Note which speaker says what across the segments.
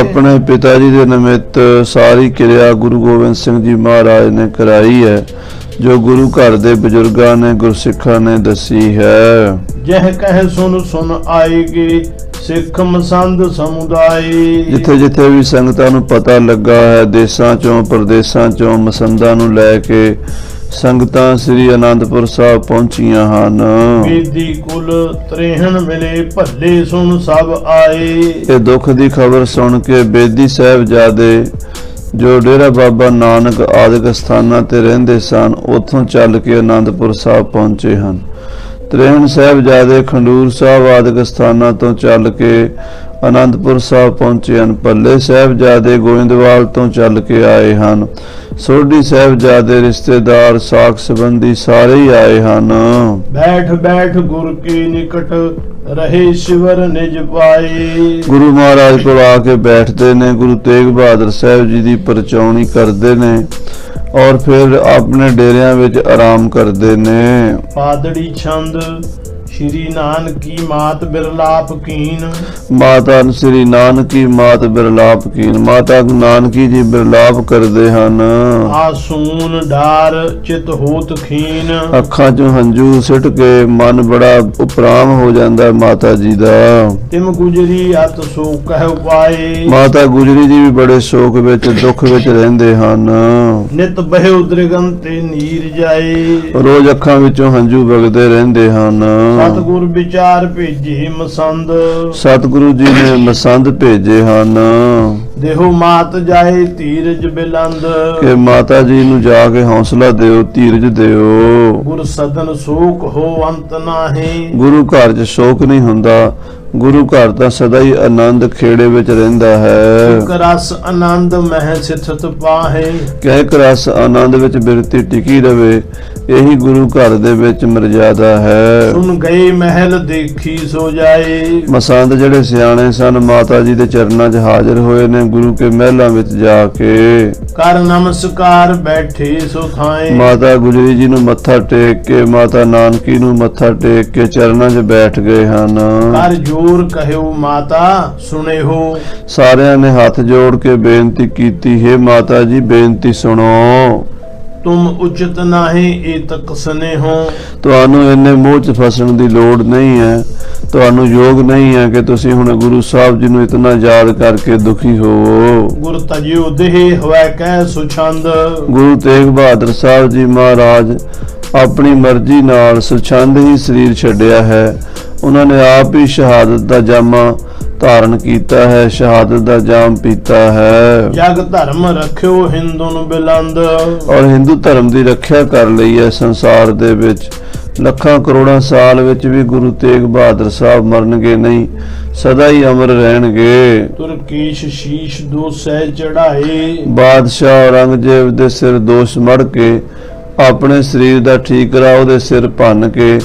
Speaker 1: ਆਪਣੇ ਪਿਤਾ ਜੀ ਦੇ ਨਿਮਿਤ ਸਾਰੀ ਕਿਰਿਆ ਗੁਰੂ ਗੋਬਿੰਦ ਸਿੰਘ ਜੀ ਮਹਾਰਾਜ ਨੇ ਕਰਾਈ ਹੈ ਜੋ ਗੁਰੂ ਘਰ ਦੇ ਬਜ਼ੁਰਗਾਂ ਨੇ ਗੁਰਸਿੱਖਾਂ ਨੇ ਦੱਸੀ ਹੈ।
Speaker 2: ਜਹ ਕਹਿ ਸੁਨ ਸੁਨ ਆਏਗੇ ਸਿੱਖ ਮਸੰਦ ਸਮੁਦਾਇ।
Speaker 1: ਜਿੱਥੇ ਜਿੱਥੇ ਵੀ ਸੰਗਤਾਂ ਨੂੰ ਪਤਾ ਲੱਗਾ ਹੈ ਦੇਸ਼ਾਂ ਚੋਂ ਪ੍ਰਦੇਸ਼ਾਂ ਚੋਂ ਮਸੰਦਾਂ ਨੂੰ ਲੈ ਕੇ ਸੰਗਤਾਂ ਸ੍ਰੀ ਅਨੰਦਪੁਰ ਸਾਹਿਬ ਪਹੁੰਚੀਆਂ ਹਨ।
Speaker 2: ਵੇਦੀ ਕੁਲ ਤ੍ਰੇਹਣ ਮਿਲੇ ਭੱਲੇ ਸੁਨ ਸਭ ਆਏ।
Speaker 1: ਇਹ ਦੁੱਖ ਦੀ ਖਬਰ ਸੁਣ ਕੇ ਬੇਦੀ ਸਾਹਿਬਜ਼ਾਦੇ ਜੋ ਡੇਰਾ ਬਾਬਾ ਨਾਨਕ ਆਦਿਕ ਸਥਾਨਾਂ ਤੇ ਰਹਿੰਦੇ ਸਨ ਉੱਥੋਂ ਚੱਲ ਕੇ ਆਨੰਦਪੁਰ ਸਾਹਿਬ ਪਹੁੰਚੇ ਹਨ। ਤ੍ਰੇਹਣ ਸਾਹਿਬਜ਼ਾਦੇ ਖੰਡੂਰ ਸਾਹਿਬ ਆਦਿਕ ਸਥਾਨਾਂ ਤੋਂ ਚੱਲ ਕੇ ਆਨੰਦਪੁਰ ਸਾਹਿਬ ਪਹੁੰਚੇ ਹਨ। ਪੱਲੇ ਸਾਹਿਬਜ਼ਾਦੇ ਗੋਇੰਦਵਾਲ ਤੋਂ ਚੱਲ ਕੇ ਆਏ ਹਨ। ਸੋਢੀ ਸਾਹਿਬਜ਼ਾਦੇ ਰਿਸ਼ਤੇਦਾਰ ਸਾਖ ਸੰਬੰਧੀ ਸਾਰੇ ਹੀ ਆਏ ਹਨ।
Speaker 2: ਬੈਠ ਬੈਠ ਗੁਰ ਕੀ ਨਿਕਟ ਰਹੇ ਸ਼ਿਵਰ ਨਿਜ ਪਾਏ।
Speaker 1: ਗੁਰੂ ਮਹਾਰਾਜ ਕੋਲ ਆ ਕੇ ਬੈਠਦੇ ਨੇ ਗੁਰੂ ਤੇਗ ਬਹਾਦਰ ਸਾਹਿਬ ਜੀ ਦੀ ਪਰਚਾਉਣੀ ਕਰਦੇ ਨੇ ਔਰ ਫਿਰ ਆਪਣੇ ਡੇਰਿਆਂ ਵਿੱਚ ਆਰਾਮ ਕਰਦੇ ਨੇ।
Speaker 2: ਪਾਦੜੀ ਛੰਦ ਸ਼੍ਰੀ ਨਾਨਕੀ ਮਾਤ ਬਿਰਲਾਪ ਕੀਨ।
Speaker 1: ਮਾਤਾ ਸ੍ਰੀ ਨਾਨਕੀ ਮਾਤ ਬਿਰਲਾਪ ਕੀਨ। ਮਾਤਾ ਨਾਨਕੀ ਜੀ ਬਿਰਲਾਪ ਕਰਦੇ ਹਨ।
Speaker 2: ਆਸੂਨ ਡਾਰ ਚਿਤ ਹੋਤ ਖੀਨ।
Speaker 1: ਅੱਖਾਂ 'ਚੋਂ ਹੰਝੂ ਸਿੱਟ ਕੇ ਮਨ ਬੜਾ ਉਪਰਾਮ ਹੋ ਜਾਂਦਾ ਹੈ ਮਾਤਾ ਜੀ ਦਾ।
Speaker 2: ਤਿਮ ਗੁਜਰੀ ਅਤ ਸੋ ਕਹਿ ਪਾਏ
Speaker 1: ਮਾਤਾ ਗੁਜਰੀ ਜੀ ਵੀ ਬੜੇ ਸ਼ੋਕ ਵਿੱਚ ਦੁੱਖ ਵਿੱਚ ਰਹਿੰਦੇ ਹਨ।
Speaker 2: ਨਿਤ ਬਹਿ ਉਦਰਗਨ ਤੇ ਨੀਰ ਜਾਏ।
Speaker 1: ਰੋਜ਼ ਅੱਖਾਂ ਵਿੱਚੋਂ ਹੰਝੂ ਵਗਦੇ ਰਹਿੰਦੇ ਹਨ।
Speaker 2: ਸਤਗੁਰ ਵਿਚਾਰ ਭੇਜੇ ਮਸੰਦ।
Speaker 1: ਸਤਿਗੁਰੂ ਜੀ ਨੇ ਮਸੰਦ ਭੇਜੇ ਹਨ।
Speaker 2: ਦੇਹੋ ਮਾਤ ਜਾਏ ਧੀਰਜ ਬਿਲੰਦ।
Speaker 1: ਕਿ ਮਾਤਾ ਜੀ ਨੂੰ ਜਾ ਕੇ ਹੌਸਲਾ ਦਿਓ ਧੀਰਜ ਦਿਓ।
Speaker 2: ਗੁਰ ਸਦਨ ਸੋਖ ਹੋ ਅੰਤ ਨਾਹੀ।
Speaker 1: ਗੁਰੂ ਘਰ 'ਚ ਸ਼ੋਕ ਨਹੀਂ ਹੁੰਦਾ। ਗੁਰੂ ਘਰ ਤਾਂ ਸਦਾ ਹੀ ਆਨੰਦ ਖੇੜੇ ਵਿੱਚ ਰਹਿੰਦਾ ਹੈ।
Speaker 2: ਸੁਖ ਰਸ ਆਨੰਦ ਮਹਿ ਸਿਥਤ ਪਾਹੇ।
Speaker 1: ਕਹਿ ਰਸ ਆਨੰਦ ਵਿੱਚ ਬਿਰਤੀ ਟਿਕੀ ਰਵੇ। ਇਹੀ ਗੁਰੂ ਘਰ ਦੇ ਵਿੱਚ ਮਰਜ਼ਾਦਾ ਹੈ।
Speaker 2: ਸੁਨ ਗਏ ਮਹਿਲ ਦੇਖੀ ਸੋ ਜਾਏ।
Speaker 1: ਮਸੰਦ ਜਿਹੜੇ ਸਿਆਣੇ ਸਨ ਮਾਤਾ ਜੀ ਦੇ ਚਰਨਾਂ 'ਚ ਹਾਜ਼ਰ ਹੋਏ ਨੇ ਗੁਰੂ ਕੇ ਮਹਿਲਾਂ ਵਿੱਚ ਜਾ ਕੇ।
Speaker 2: ਕਰ ਨਮਸਕਾਰ ਬੈਠੇ ਸੋ ਥਾਏ।
Speaker 1: ਮਾਤਾ ਗੁਜਰੀ ਜੀ ਨੂੰ ਮੱਥਾ ਟੇਕ ਕੇ ਮਾਤਾ ਨਾਨਕੀ ਨੂੰ ਮੱਥਾ ਟੇਕ ਕੇ ਚਰਨਾਂ 'ਚ ਬੈਠ ਗਏ ਹਨ।
Speaker 2: ਕਰ ਜੋਰ ਕਹਿਓ ਮਾਤਾ ਸੁਣੇ ਹੋ
Speaker 1: ਸਾਰਿਆਂ ਨੇ ਹੱਥ ਜੋੜ ਕੇ ਬੇਨਤੀ ਕੀਤੀ ਹੈ ਮਾਤਾ ਜੀ ਬੇਨਤੀ ਸੁਣੋ।
Speaker 2: ਤੁਮ ਉਚਿਤ ਨਾਹੀ ਏਤਕ ਸਨੇਹੋ।
Speaker 1: ਤੁਹਾਨੂੰ ਇੰਨੇ ਮੋਹ 'ਚ ਫਸਣ ਦੀ ਲੋੜ ਨਹੀਂ ਹੈ। ਤੁਹਾਨੂੰ ਯੋਗ ਨਹੀਂ ਹੈ ਕਿ ਤੁਸੀਂ ਹੁਣ ਗੁਰੂ ਸਾਹਿਬ ਜੀ ਨੂੰ ਇਤਨਾ ਯਾਦ ਕਰਕੇ ਦੁਖੀ ਹੋਵੋ।
Speaker 2: ਗੁਰ ਤਜਿਓ ਦੇਹ ਹੋਇ ਕਹਿ ਸੁਛੰਦ।
Speaker 1: ਗੁਰੂ ਤੇਗ ਬਹਾਦਰ ਸਾਹਿਬ ਜੀ ਮਹਾਰਾਜ ਆਪਣੀ ਮਰਜ਼ੀ ਨਾਲ ਸੁਛੰਦ ਹੀ ਸਰੀਰ ਛੱਡਿਆ ਹੈ। ਉਹਨਾਂ ਨੇ ਆਪ ਹੀ ਸ਼ਹਾਦਤ ਦਾ ਜਾਮਾ ਧਾਰਨ ਕੀਤਾ ਹੈ ਸ਼ਹਾਦਤ ਦਾ ਜਾਮ ਪੀਤਾ ਹੈ।
Speaker 2: ਜਗ ਧਰਮ ਰੱਖਿਓ ਹਿੰਦੁਨ ਬਿਲੰਦ।
Speaker 1: ਔਰ ਹਿੰਦੂ ਧਰਮ ਦੀ ਰੱਖਿਆ ਕਰ ਲਈ ਹੈ ਸੰਸਾਰ ਦੇ ਵਿੱਚ। ਲੱਖਾਂ ਕਰੋੜਾਂ ਸਾਲ ਵਿੱਚ ਵੀ ਗੁਰੂ ਤੇਗ ਬਹਾਦਰ ਸਾਹਿਬ ਮਰਨਗੇ ਨਹੀਂ ਸਦਾ ਹੀ ਅਮਰ ਰਹਿਣਗੇ।
Speaker 2: ਤੁਰਕੀਸ਼ ਸ਼ੀਸ਼ ਦੋ ਸਹਿ ਚੜਾਏ
Speaker 1: ਬਾਦਸ਼ਾਹ ਔਰੰਗਜ਼ੇਬ ਦੇ ਸਿਰ ਦੋਸ਼ ਮੜ ਕੇ ਆਪਣੇ ਸਰੀਰ ਦਾ ਠੀਕਰਾ ਉਹਦੇ ਸਿਰ ਭੰਨ ਕੇ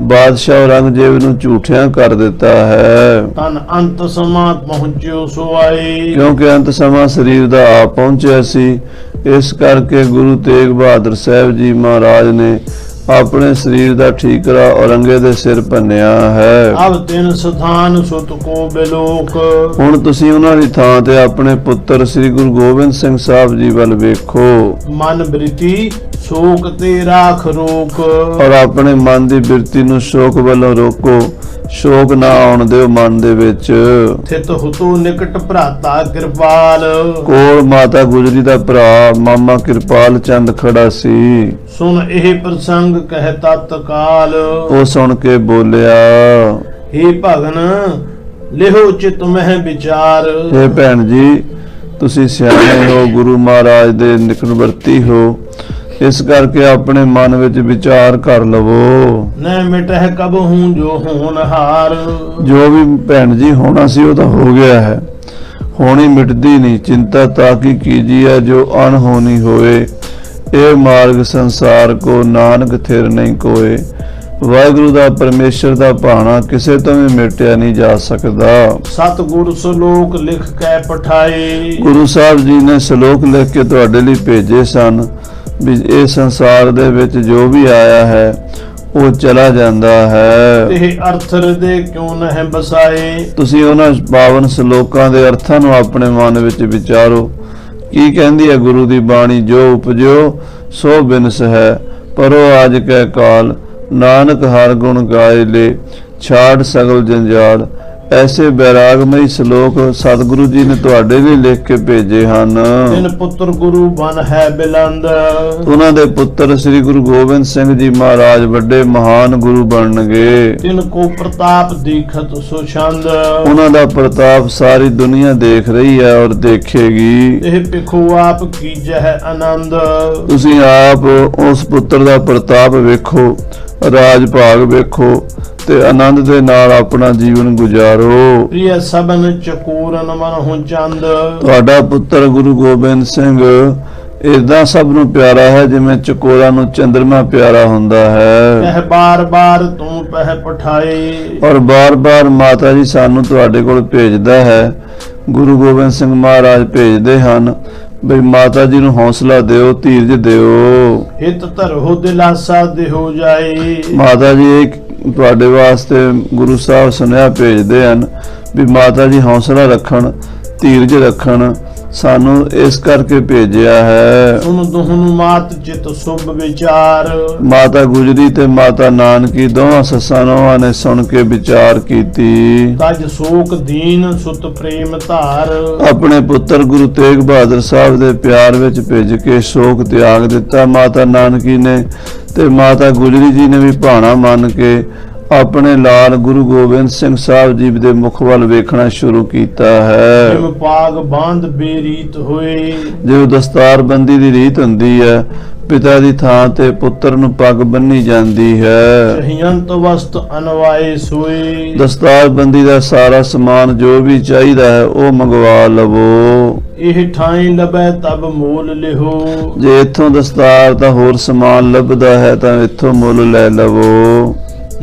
Speaker 1: ਬਾਦਸ਼ਾਹ ਔਰੰਗਜ਼ੇਬ ਨੂੰ ਝੂਠਿਆਂ ਕਰ ਦਿੱਤਾ ਹੈ।
Speaker 2: ਤਨ ਅੰਤ ਸਮਾਂ ਪਹੁੰਚਿਓ ਸੋ ਆਏ
Speaker 1: ਕਿਉਂਕਿ ਅੰਤ ਸਮਾਂ ਸਰੀਰ ਦਾ ਆ ਪਹੁੰਚਿਆ ਸੀ ਇਸ ਕਰਕੇ ਗੁਰੂ ਤੇਗ ਬਹਾਦਰ ਸਾਹਿਬ ਜੀ ਮਹਾਰਾਜ ਨੇ ਆਪਣੇ ਸਰੀਰ ਦਾ ਠੀਕਰਾ ਔਰੰਗੇ ਦੇ ਸਿਰ ਭੰਨਿਆ ਹੈ।
Speaker 2: ਅਬ ਤਿਨ ਸਥਾਨ ਸੁਤ ਕੋ ਬਿਲੋਕ।
Speaker 1: ਹੁਣ ਤੁਸੀਂ ਉਹਨਾਂ ਦੀ ਥਾਂ ਤੇ ਆਪਣੇ ਪੁੱਤਰ ਸ੍ਰੀ ਗੁਰੂ ਗੋਬਿੰਦ ਸਿੰਘ ਸਾਹਿਬ ਜੀ ਵੱਲ ਵੇਖੋ।
Speaker 2: ਮਨ ਬ੍ਰਿਤੀ ਸ਼ੋਕ ਤੇ ਰਾਖ ਰੋਕ।
Speaker 1: ਔਰ ਆਪਣੇ ਮਨ ਦੀ ਬਿਰਤੀ ਨੂੰ ਸ਼ੋਕ ਵੱਲੋਂ ਰੋਕੋ। ਸ਼ੋਕ ਨਾ ਆਉਣ ਦਿਓ ਮਨ ਦੇ ਵਿੱਚ।
Speaker 2: ਥਿਤ ਹੁਤੋ ਨਿਕਟ ਭਰਾਤਾ ਕਿਰਪਾਲ।
Speaker 1: ਕੋਲ ਮਾਤਾ ਗੁਜਰੀ ਦਾ ਭਰਾ ਮਾਮਾ ਕਿਰਪਾਲ ਚੰਦ ਖੜਾ ਸੀ।
Speaker 2: ਸੁਨ ਇਹ ਪ੍ਰਸੰਗ ਕਹਿ ਤਤਕਾਲ
Speaker 1: ਉਹ ਸੁਣ ਕੇ ਬੋਲਿਆ
Speaker 2: हे ਭਗਨ ਲਿਹੋ ਚਿਤ ਮਹਿ ਵਿਚਾਰ।
Speaker 1: ਇਹ ਭੈਣ ਜੀ ਤੁਸੀਂ ਸਿਆਣੇ ਹੋ ਗੁਰੂ ਮਹਾਰਾਜ ਦੇ ਨਿਕਟਵਰਤੀ ਹੋ। ਇਸ ਕਰਕੇ ਆਪਣੇ ਮਨ ਵਿੱਚ ਵਿਚਾਰ ਕਰ ਲਵੋ।
Speaker 2: ਨੈ ਮਿਟਹਿ ਕਬ ਹੂੰ ਜੋ ਹੋਣ ਹਾਰ।
Speaker 1: ਜੋ ਵੀ ਭੈਣ ਜੀ ਹੋਣਾ ਸੀ ਉਹ ਤਾਂ ਹੋ ਗਿਆ ਹੈ। ਹੋਣੀ ਮਿਟਦੀ ਨਹੀਂ ਚਿੰਤਾ ਤਾਂ ਕੀ ਕੀਜੀਐ ਜੋ ਅਣਹੋਣੀ ਹੋਏ ਇਹ ਮਾਰਗ ਸੰਸਾਰ ਕੋ ਨਾਨਕ ਥਿਰ ਨਹੀਂ ਕੋਏ। ਵਾਹਿਗੁਰੂ ਦਾ ਪਰਮੇਸ਼ਰ ਦਾ ਭਾਣਾ ਕਿਸੇ ਤੋਂ ਵੀ ਮਿਟਿਆ ਨਹੀਂ ਜਾ ਸਕਦਾ।
Speaker 2: ਸਤਿਗੁਰ ਸਲੋਕ ਲਿਖ ਕੇ ਪਠਾਏ।
Speaker 1: ਗੁਰੂ ਸਾਹਿਬ ਜੀ ਨੇ ਸ਼ਲੋਕ ਲਿਖ ਕੇ ਤੁਹਾਡੇ ਲਈ ਭੇਜੇ ਸਨ। ਵੀ ਇਹ ਸੰਸਾਰ ਦੇ ਵਿੱਚ ਜੋ ਵੀ ਆਇਆ ਹੈ ਉਹ ਚਲਾ ਜਾਂਦਾ ਹੈ।
Speaker 2: ਇਹ ਅਰਥ ਹਿਰਦੇ ਕਿਉਂ ਨਹਿ ਬਸਾਏ?
Speaker 1: ਤੁਸੀਂ ਉਹਨਾਂ ਪਾਵਨ ਸ਼ਲੋਕਾਂ ਦੇ ਅਰਥਾਂ ਨੂੰ ਆਪਣੇ ਮਨ ਵਿੱਚ ਵਿਚਾਰੋ। ਕੀ ਕਹਿੰਦੀ ਹੈ ਗੁਰੂ ਦੀ ਬਾਣੀ? ਜੋ ਉਪਜਿਓ ਸੋ ਬਿਨਸ ਹੈ। ਪਰੋ ਆਜ ਕੈ ਕਾਲ ਨਾਨਕ ਹਰ ਗੁਣ ਗਾਏ ਲੈ ਛਾੜ ਸਗਲ ਜੰਜਾਲ। ਐਸੇ ਬੈਰਾਗਮਈ ਸ਼ਲੋਕ ਸਤਿਗੁਰੂ ਜੀ ਨੇ ਤੁਹਾਡੇ ਲਈ ਲਿਖ ਕੇ ਭੇਜੇ ਹਨ।
Speaker 2: ਤਿਨ ਪੁੱਤਰ ਗੁਰੂ ਬਨ ਹੈ ਬਿਲੰਦ।
Speaker 1: ਉਹਨਾਂ ਦੇ ਪੁੱਤਰ ਸ੍ਰੀ ਗੁਰੂ ਗੋਬਿੰਦ ਸਿੰਘ ਜੀ ਮਹਾਰਾਜ ਵੱਡੇ ਮਹਾਨ ਗੁਰੂ ਬਣਨਗੇ।
Speaker 2: ਤਿਨ ਕੋ ਪ੍ਰਤਾਪ ਦੀਖਤ ਸੁਛੰਦ
Speaker 1: ਉਹਨਾਂ ਦਾ ਪ੍ਰਤਾਪ ਸਾਰੀ ਦੁਨੀਆ ਦੇਖ ਰਹੀ ਹੈ ਔਰ ਦੇਖੇਗੀ।
Speaker 2: ਇਹ ਪਿਖੋ ਆਪ ਕੀਜਹਿ ਆਨੰਦ।
Speaker 1: ਤੁਸੀਂ ਆਪ ਉਸ ਪੁੱਤਰ ਦਾ ਪ੍ਰਤਾਪ ਵੇਖੋ। ਰਾਜ ਭਾਗ ਵੇਖੋ ਤੇ ਆਨੰਦ ਦੇ ਨਾਲ ਆਪਣਾ ਜੀਵਨ ਗੁਜ਼ਾਰੋ।
Speaker 2: ਪ੍ਰਿਯ ਸਬਨ ਚਕੂਰਨ ਮਨ ਹੁ ਚੰਦ।
Speaker 1: ਤੁਹਾਡਾ ਪੁੱਤਰ ਗੁਰੂ ਗੋਬਿੰਦ ਸਿੰਘ ਇਦਾਂ ਸਭ ਨੂੰ ਪਿਆਰਾ ਹੈ ਜਿਵੇਂ ਚਕੋਰਾ ਨੂੰ ਚੰਦਰਮਾ ਪਿਆਰਾ ਹੁੰਦਾ ਹੈ।
Speaker 2: ਕਹਿ ਬਾਰ ਬਾਰ ਤੂੰ ਪਹਿ ਪਠਾਏ।
Speaker 1: ਔਰ ਬਾਰ-ਬਾਰ ਮਾਤਾ ਜੀ ਸਾਨੂੰ ਤੁਹਾਡੇ ਕੋਲ ਭੇਜਦਾ ਹੈ। ਗੁਰੂ ਗੋਬਿੰਦ ਸਿੰਘ ਮਹਾਰਾਜ ਭੇਜਦੇ ਹਨ। ਬਈ ਮਾਤਾ ਜੀ ਨੂੰ ਹੌਸਲਾ ਦਿਓ ਧੀਰਜ ਦਿਓ।
Speaker 2: ਹਿਤ ਧਰੋ ਦਿਲਾਸਾ ਦੇਹੋ ਜਾਏ।
Speaker 1: ਮਾਤਾ ਜੀ ਇਹ ਤੁਹਾਡੇ ਵਾਸਤੇ ਗੁਰੂ ਸਾਹਿਬ ਸੁਨੇਹਾ ਭੇਜਦੇ ਹਨ ਵੀ ਮਾਤਾ ਜੀ ਹੌਸਲਾ ਰੱਖਣ ਧੀਰਜ ਰੱਖਣ। ਸਾਨੂੰ ਇਸ ਕਰਕੇ ਭੇਜਿਆ ਹੈ।
Speaker 2: ਸੁਨ ਦੁਹਨ ਮਾਤ ਚਿਤ ਸੁਭ ਵਿਚਾਰ।
Speaker 1: ਮਾਤਾ ਗੁਜਰੀ ਤੇ ਮਾਤਾ ਨਾਨਕੀ ਦੋਵਾਂ ਸੱਸਾਂ ਨੋਹਾਂ ਨੇ ਸੁਣ ਕੇ ਵਿਚਾਰ ਕੀਤੀ।
Speaker 2: ਤਜ ਸੋਕ ਦੀਨ ਸੁਤ ਪ੍ਰੇਮ ਧਾਰ।
Speaker 1: ਆਪਣੇ ਪੁੱਤਰ ਗੁਰੂ ਤੇਗ ਬਹਾਦਰ ਸਾਹਿਬ ਦੇ ਪਿਆਰ ਵਿੱਚ ਭਿੱਜ ਕੇ ਸ਼ੋਕ ਤਿਆਗ ਦਿੱਤਾ ਮਾਤਾ ਨਾਨਕੀ ਨੇ ਤੇ ਮਾਤਾ ਗੁਜਰੀ ਜੀ ਨੇ ਵੀ ਭਾਣਾ ਮੰਨ ਕੇ ਆਪਣੇ ਲਾਲ ਗੁਰੂ ਗੋਬਿੰਦ ਸਿੰਘ ਸਾਹਿਬ ਜੀ ਦੇ ਮੁਖ ਵੱਲ ਵੇਖਣਾ ਸ਼ੁਰੂ ਕੀਤਾ ਹੈ।
Speaker 2: ਜਿਮ ਪਾਗ ਬਾਂਧ ਬੇਰੀਤ ਹੋਏ।
Speaker 1: ਜਿਵੇਂ ਦਸਤਾਰਬੰਦੀ ਦੀ ਰੀਤ ਹੁੰਦੀ ਹੈ ਪਿਤਾ ਦੀ ਥਾਂ ਤੇ ਪੁੱਤਰ ਨੂੰ ਪੱਗ ਬੰਨੀ ਜਾਂਦੀ ਹੈ।
Speaker 2: ਚਹੀਅੰਤ ਵਸਤ ਅਨਵਾਏ ਸੋਏ।
Speaker 1: ਦਸਤਾਰਬੰਦੀ ਦਾ ਸਾਰਾ ਸਮਾਨ ਜੋ ਵੀ ਚਾਹੀਦਾ ਹੈ ਉਹ ਮੰਗਵਾ ਲਵੋ।
Speaker 2: ਇਹ ਠਾਈ ਲਬੈ ਤਬ ਮੋਲ ਲਿਹੋ।
Speaker 1: ਜੇ ਇੱਥੋਂ ਦਸਤਾਰ ਦਾ ਹੋਰ ਸਮਾਨ ਲੱਭਦਾ ਹੈ ਤਾਂ ਇੱਥੋਂ ਮੁੱਲ ਲੈ ਲਵੋ।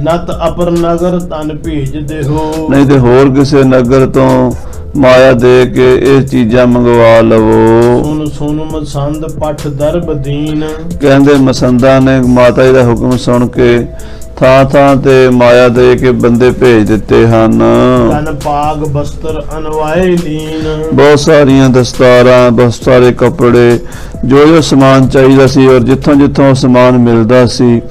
Speaker 2: ਨਤ ਅਪਰ ਨਗਰ ਤਨ ਭੇਜ ਦੇਹੋ
Speaker 1: ਨਹੀਂ ਤੇ ਹੋਰ ਕਿਸੇ ਨਗਰ ਤੋਂ ਮਾਇਆ ਦੇ ਕੇ ਇਹ ਚੀਜ਼ਾਂ ਮੰਗਵਾ ਲਵੋ।
Speaker 2: ਸੁਨ ਸੁਨ ਮਸੰਦ ਪਠ ਦਰਬ ਦੀਨ।
Speaker 1: ਕਹਿੰਦੇ ਮਸੰਦਾ ਨੇ ਮਾਤਾ ਜੀ ਦਾ ਹੁਕਮ ਸੁਣ ਕੇ ਥਾਂ ਥਾਂ ਤੇ ਮਾਇਆ ਦੇ ਕੇ ਬੰਦੇ ਭੇਜ ਦਿੱਤੇ ਹਨ।
Speaker 2: ਤਨ ਪਾਗ ਬਸਤਰ ਅਨਵਾਏ ਲੀਨ।
Speaker 1: ਬਹੁਤ ਸਾਰੀਆਂ ਦਸਤਾਰਾਂ ਬਹੁਤ ਸਾਰੇ ਕੱਪੜੇ ਜੋ ਜੋ ਸਮਾਨ ਚਾਹੀਦਾ ਸੀ ਔਰ ਜਿੱਥੋਂ ਜਿੱਥੋਂ ਸਮਾਨ ਮਿਲਦਾ ਸੀ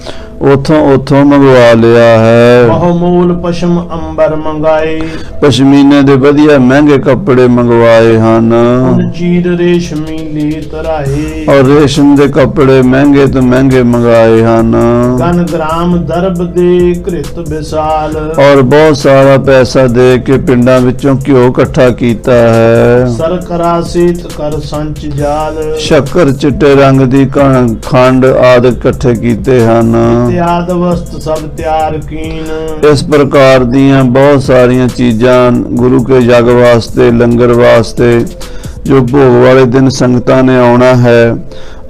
Speaker 1: ਉਥੋਂ ਉਥੋਂ ਮੰਗਵਾ ਲਿਆ ਹੈ।
Speaker 2: ਬਹੁ ਮੂਲ ਪਸ਼ਮ ਅੰਬਰ ਮੰਗਾਏ।
Speaker 1: ਪਸ਼ਮੀਨੇ ਦੇ ਵਧੀਆ ਮਹਿੰਗੇ ਕੱਪੜੇ ਮੰਗਵਾਏ ਹਨ।
Speaker 2: ਚੀਰ ਰੇਸ਼ਮੀ ਲੀ ਤਰਾਏ
Speaker 1: ਔਰ ਰੇਸ਼ਮ ਦੇ ਕੱਪੜੇ ਮਹਿੰਗੇ ਤੋਂ ਮਹਿੰਗੇ ਮੰਗਾਏ ਹਨ।
Speaker 2: ਗਨ ਗ੍ਰਾਮ ਦਰਬ ਦੇ ਕ੍ਰਿਤ ਵਿਸਾਲ।
Speaker 1: ਔਰ ਬਹੁਤ ਸਾਰਾ ਪੈਸਾ ਦੇ ਕੇ ਪਿੰਡਾਂ ਵਿੱਚੋਂ ਘਿਓ ਇਕੱਠਾ ਕੀਤਾ ਹੈ।
Speaker 2: ਸਰਕਰਾ ਸੀਤ ਕਰ ਸੰਚ ਜਾਲ।
Speaker 1: ਸ਼ੱਕਰ ਚਿੱਟੇ ਰੰਗ ਦੀ ਖੰਡ ਆਦਿ ਇਕੱਠੇ ਕੀਤੇ ਹਨ।
Speaker 2: ਤਿਆਦ ਵਸਤ ਸਭ ਤਿਆਰ ਕੀਨ।
Speaker 1: ਇਸ ਪ੍ਰਕਾਰ ਦੀਆਂ ਬਹੁਤ ਸਾਰੀਆਂ ਚੀਜ਼ਾਂ ਗੁਰੂ ਕੇ ਜਗ ਵਾਸਤੇ, ਲੰਗਰ ਵਾਸਤੇ, ਜੋ ਭੋਗ ਵਾਲੇ ਦਿਨ ਸੰਗਤਾਂ ਨੇ ਆਉਣਾ ਹੈ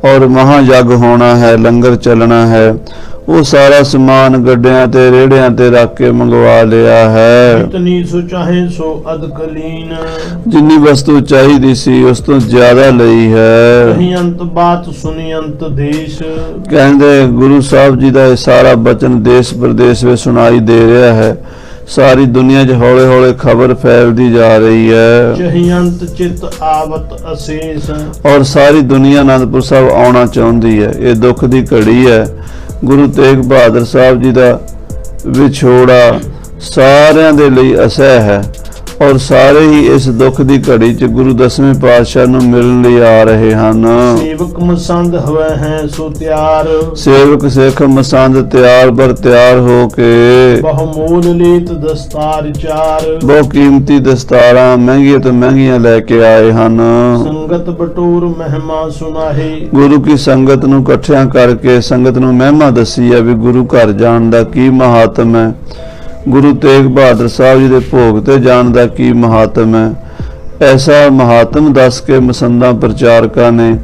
Speaker 1: ਔਰ ਮਹਾ ਜਗ ਹੋਣਾ ਹੈ, ਲੰਗਰ ਚੱਲਣਾ ਹੈ। ਉਹ ਸਾਰਾ ਸਮਾਨ ਗੱਡਿਆਂ ਤੇ ਰੇੜਿਆਂ ਤੇ ਰੱਖ ਕੇ ਮੰਗਵਾ ਲਿਆ ਹੈ।
Speaker 2: ਇਤਨੀ ਸੋ ਚਾਹੇ ਸੋ ਅਦਕਲੀਨ
Speaker 1: ਜਿੰਨੀ ਵਸਤੂ ਚਾਹੀਦੀ ਸੀ ਉਸ ਤੋਂ ਜ਼ਿਆਦਾ ਲਈ ਹੈ।
Speaker 2: ਕਹੀਂ ਅੰਤ ਬਾਤ ਸੁਨੀ ਅੰਤ ਦੇਸ਼।
Speaker 1: ਕਹਿੰਦੇ ਗੁਰੂ ਸਾਹਿਬ ਜੀ ਦਾ ਇਹ ਸਾਰਾ ਬਚਨ ਦੇਸ਼ ਪ੍ਰਦੇਸ਼ ਵਿੱਚ ਸੁਣਾਈ ਦੇ ਰਿਹਾ ਹੈ। ਸਾਰੀ ਦੁਨੀਆ 'ਚ ਹੌਲੇ-ਹੌਲੇ ਖਬਰ ਫੈਲਦੀ ਜਾ ਰਹੀ ਹੈ।
Speaker 2: ਚਹੀ ਅੰਤ ਚਿਤ ਆਵਤ ਅਸੇਸ।
Speaker 1: ਔਰ ਸਾਰੀ ਦੁਨੀਆ ਅਨੰਦਪੁਰ ਸਾਹਿਬ ਆਉਣਾ ਚਾਹੁੰਦੀ ਹੈ। ਇਹ ਦੁੱਖ ਦੀ ਘੜੀ ਹੈ। ਗੁਰੂ ਤੇਗ ਬਹਾਦਰ ਸਾਹਿਬ ਜੀ ਦਾ ਵਿਛੋੜਾ ਸਾਰਿਆਂ ਦੇ ਲਈ ਅਸਹਿ ਹੈ। ਔਰ ਸਾਰੇ ਹੀ ਇਸ ਦੁੱਖ ਦੀ ਘੜੀ 'ਚ ਗੁਰੂ ਦਸਵੇਂ ਪਾਤਸ਼ਾਹ ਨੂੰ ਮਿਲਣ ਲਈ ਆ ਰਹੇ ਹਨ।
Speaker 2: ਸੇਵਕ ਮਸੰਦ ਹੋਵੇ ਹੈ ਸੋ ਤਿਆਰ।
Speaker 1: ਸੇਵਕ ਸਿੱਖ ਮਸੰਦ ਤਿਆਰ ਬਰ ਤਿਆਰ ਹੋ ਕੇ
Speaker 2: ਬਹੁ ਮੂਲ ਲੀਤ ਦਸਤਾਰ ਚਾਰ।
Speaker 1: ਬਹੁਤ ਕੀਮਤੀ ਦਸਤਾਰਾਂ ਮਹਿੰਗੀਆਂ ਤੋਂ ਮਹਿੰਗੀਆਂ ਲੈ ਕੇ ਆਏ ਹਨ।
Speaker 2: ਸੰਗਤ ਬਟੂਰ ਮਹਿਮਾ ਸੁਨਾਹੇ।
Speaker 1: ਗੁਰੂ ਕੀ ਸੰਗਤ ਨੂੰ ਇਕੱਠਿਆਂ ਕਰਕੇ ਸੰਗਤ ਨੂੰ ਮਹਿਮਾ ਦੱਸੀ ਹੈ ਵੀ ਗੁਰੂ ਘਰ ਜਾਣ ਦਾ ਕੀ ਮਹਾਤਮ ਹੈ। ਗੁਰੂ ਤੇਗ ਬਹਾਦਰ ਸਾਹਿਬ ਜੀ ਦੇ ਭੋਗ ਤੇ ਜਾਣ ਦਾ ਕੀ ਮਹਾਤਮ ਹੈ? ਐਸਾ ਮਹਾਤਮ ਦੱਸ ਕੇ ਮਸੰਦਾਂ ਪ੍ਰਚਾਰਕਾਂ ਨੇ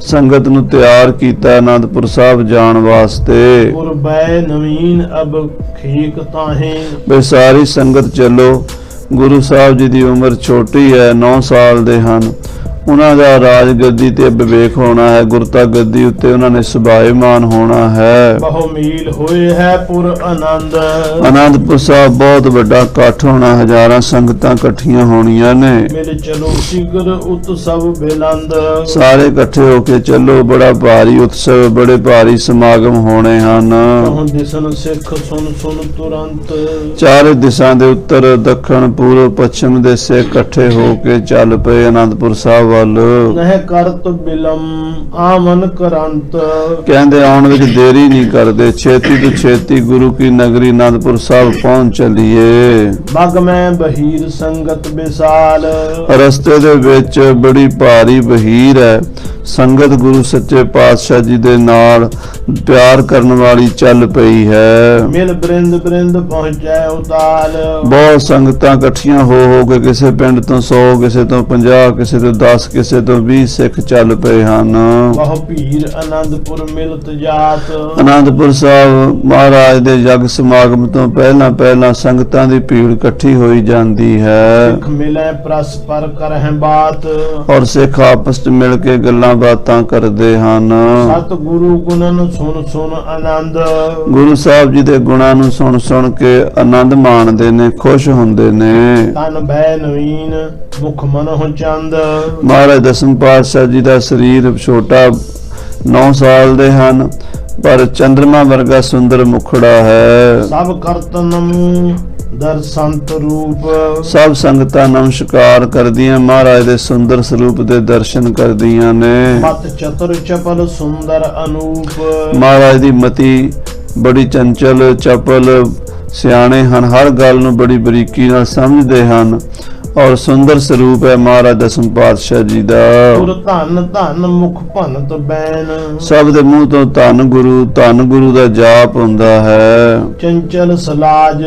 Speaker 1: ਸੰਗਤ ਨੂੰ ਤਿਆਰ ਕੀਤਾ ਆਨੰਦਪੁਰ ਸਾਹਿਬ ਜਾਣ ਵਾਸਤੇ।
Speaker 2: ਗੁਰਬੈ ਨਵੀਨ ਅਬ ਖੀਕ ਤਾਹੇ।
Speaker 1: ਵੀ ਸਾਰੀ ਸੰਗਤ ਚੱਲੋ। ਗੁਰੂ ਸਾਹਿਬ ਜੀ ਦੀ ਉਮਰ ਛੋਟੀ ਹੈ 9 ਸਾਲ ਦੇ ਹਨ। ਉਹਨਾਂ ਦਾ ਰਾਜ ਗੱਦੀ ਤੇ ਵਿਵੇਕ ਹੋਣਾ ਹੈ ਗੁਰਤਾ ਗੱਦੀ ਉੱਤੇ ਉਹਨਾਂ ਨੇ ਸੁਭਾਏਮਾਨ ਹੋਣਾ ਹੈ।
Speaker 2: ਬਹੁ ਮੀਲ ਹੋਏ ਹੈ ਪੁਰ ਆਨੰਦ।
Speaker 1: ਅਨੰਦਪੁਰ ਸਾਹਿਬ ਬਹੁਤ ਵੱਡਾ ਇਕੱਠ ਹੋਣਾ ਹਜ਼ਾਰਾਂ ਸੰਗਤਾਂ ਇਕੱਠੀਆਂ ਹੋਣੀਆਂ ਨੇ।
Speaker 2: ਮਿਲ ਚਲੋ ਸਿਗਰ ਉਤਸਵ ਬਿਲੰਦ।
Speaker 1: ਸਾਰੇ ਇਕੱਠੇ ਹੋ ਕੇ ਚੱਲੋ ਬੜਾ ਭਾਰੀ ਉਤਸਵ ਬੜੇ ਭਾਰੀ ਸਮਾਗਮ ਹੋਣੇ ਹਨ।
Speaker 2: ਦਿਸਨ ਸਿੱਖ ਤੁਰੰਤ।
Speaker 1: ਚਾਰੇ ਦਿਸ਼ਾ ਦੇ ਉੱਤਰ ਦੱਖਣ ਪੂਰਬ ਪੱਛਮ ਦੇ ਸੇ ਇਕੱਠੇ ਹੋ ਕੇ ਚੱਲ ਪਏ ਅਨੰਦਪੁਰ ਸਾਹਿਬ ਵੱਲ
Speaker 2: ਨਹਿ ਕਰਤ ਬਿਲਮ ਆਮਨ ਕਰੰਤ।
Speaker 1: ਕਹਿੰਦੇ ਆਉਣ ਵਿੱਚ ਦੇਰੀ ਨਹੀਂ ਕਰਦੇ। ਛੇਤੀ ਤੋਂ ਛੇਤੀ ਗੁਰੂ ਕੀ ਨਗਰੀ ਅਨੰਦਪੁਰ ਸਾਹਿਬ ਪਹੁੰਚ ਚੱਲੀਏ।
Speaker 2: ਬਗ ਮੈਂ ਬਹੀਰ ਸੰਗਤ ਵਿਸਾਲ
Speaker 1: ਰਸਤੇ ਦੇ ਵਿੱਚ ਬੜੀ ਭਾਰੀ ਬਹੀਰ ਹੈ। ਸੰਗਤ ਗੁਰੂ ਸੱਚੇ ਪਾਤਸ਼ਾਹ ਜੀ ਦੇ ਨਾਲ ਪਿਆਰ ਕਰਨ ਵਾਲੀ ਚੱਲ ਪਈ ਹੈ।
Speaker 2: ਮਿਲ ਬ੍ਰਿੰਦ ਬ੍ਰਿੰਦ ਪਹੁੰਚੈ ਉਤਾਲ।
Speaker 1: ਬਹੁਤ ਸੰਗਤਾਂ ਇਕੱਠੀਆਂ ਹੋ ਹੋ ਕੇ ਕਿਸੇ ਪਿੰਡ ਤੋਂ 100 ਕਿਸੇ ਤੋਂ 50 ਕਿਸੇ ਤੋਂ 10 ਕਿਸੇ ਤੋਂ 20 ਸਿੱਖ ਚੱਲ ਪਏ ਹਨ।
Speaker 2: ਬਹੁ ਭੀਰ ਆਨੰਦਪੁਰ ਮਿਲਤ ਜਾਤ।
Speaker 1: ਅਨੰਦਪੁਰ ਸਾਹਿਬ ਮਹਾਰਾਜ ਦੇ ਜਗ ਸਮਾਗਮ ਤੋਂ ਪਹਿਲਾਂ ਪਹਿਲਾਂ ਸੰਗਤਾਂ ਦੀ ਭੀੜ ਇਕੱਠੀ ਹੋਈ ਜਾਂਦੀ ਹੈ।
Speaker 2: ਸਿੱਖ ਮਿਲੈ ਪਰਸਪਰ ਕਰਹਿ ਬਾਤ।
Speaker 1: ਔਰ ਸਿੱਖ ਆਪਸ ਵਿੱਚ ਮਿਲ ਕੇ ਗੱਲਾਂ ਬਾਤਾਂ ਕਰਦੇ ਹਨ।
Speaker 2: ਸਤ ਗੁਰੂ ਗੁਣਨ ਸੁਨ ਸੁਨ ਆਨੰਦ।
Speaker 1: ਗੁਰੂ ਸਾਹਿਬ ਜੀ ਦੇ ਗੁਣਾਂ ਨੂੰ ਸੁਣ ਸੁਣ ਕੇ ਆਨੰਦ ਮਾਣਦੇ ਨੇ ਖੁਸ਼ ਹੁੰਦੇ ਨੇ।
Speaker 2: ਤਨ ਬੈ ਨਵੀਨ ਮੁਖ ਮਨਹੁ ਚੰਦ।
Speaker 1: ਮਹਾਰਾਜ ਦਸਮ ਪਾਤਸ਼ਾਹ ਜੀ ਦਾ ਸਰੀਰ ਛੋਟਾ 9 ਸਾਲ ਦੇ ਹਨ ਪਰ ਚੰ드ਰਮਾ ਵਰਗਾ ਸੁੰਦਰ ਮੁਖੜਾ ਹੈ।
Speaker 2: ਸਭ ਕਰਤਨਮੂ ਦਰਸੰਤ ਰੂਪ।
Speaker 1: ਸਭ ਸੰਗਤਾਂ ਨਮਸਕਾਰ ਕਰਦੀਆਂ ਮਹਾਰਾਜ ਦੇ ਸੁੰਦਰ ਸਰੂਪ ਦੇ ਦਰਸ਼ਨ ਕਰਦੀਆਂ ਨੇ।
Speaker 2: ਮਤ ਚਤੁਰ ਚਪਲ ਸੁੰਦਰ ਅਨੂਪ।
Speaker 1: ਮਹਾਰਾਜ ਦੀ ਮਤੀ ਬੜੀ ਚੰਚਲ ਚਪਲ ਸਿਆਣੇ ਹਨ ਹਰ ਗੱਲ ਨੂੰ ਬੜੀ ਬਰੀਕੀ ਨਾਲ ਸਮਝਦੇ ਹਨ। ਔਰ ਸੁੰਦਰ ਸਰੂਪ ਹੈ ਮਹਾਰਾਜ ਦਸਮ ਪਾਤਸ਼ਾਹ ਜੀ ਦਾ।
Speaker 2: ਗੁਰ ਧਨ ਧਨ ਮੁਖ ਭਨਤ ਬੈਨ
Speaker 1: ਸਭ ਦੇ ਮੂੰਹ ਤੋਂ ਧੰਨ ਗੁਰੂ ਧੰਨ ਗੁਰੂ ਦਾ ਜਾਪ ਹੁੰਦਾ ਹੈ।
Speaker 2: ਚੰਚਲ ਸਲਾਜ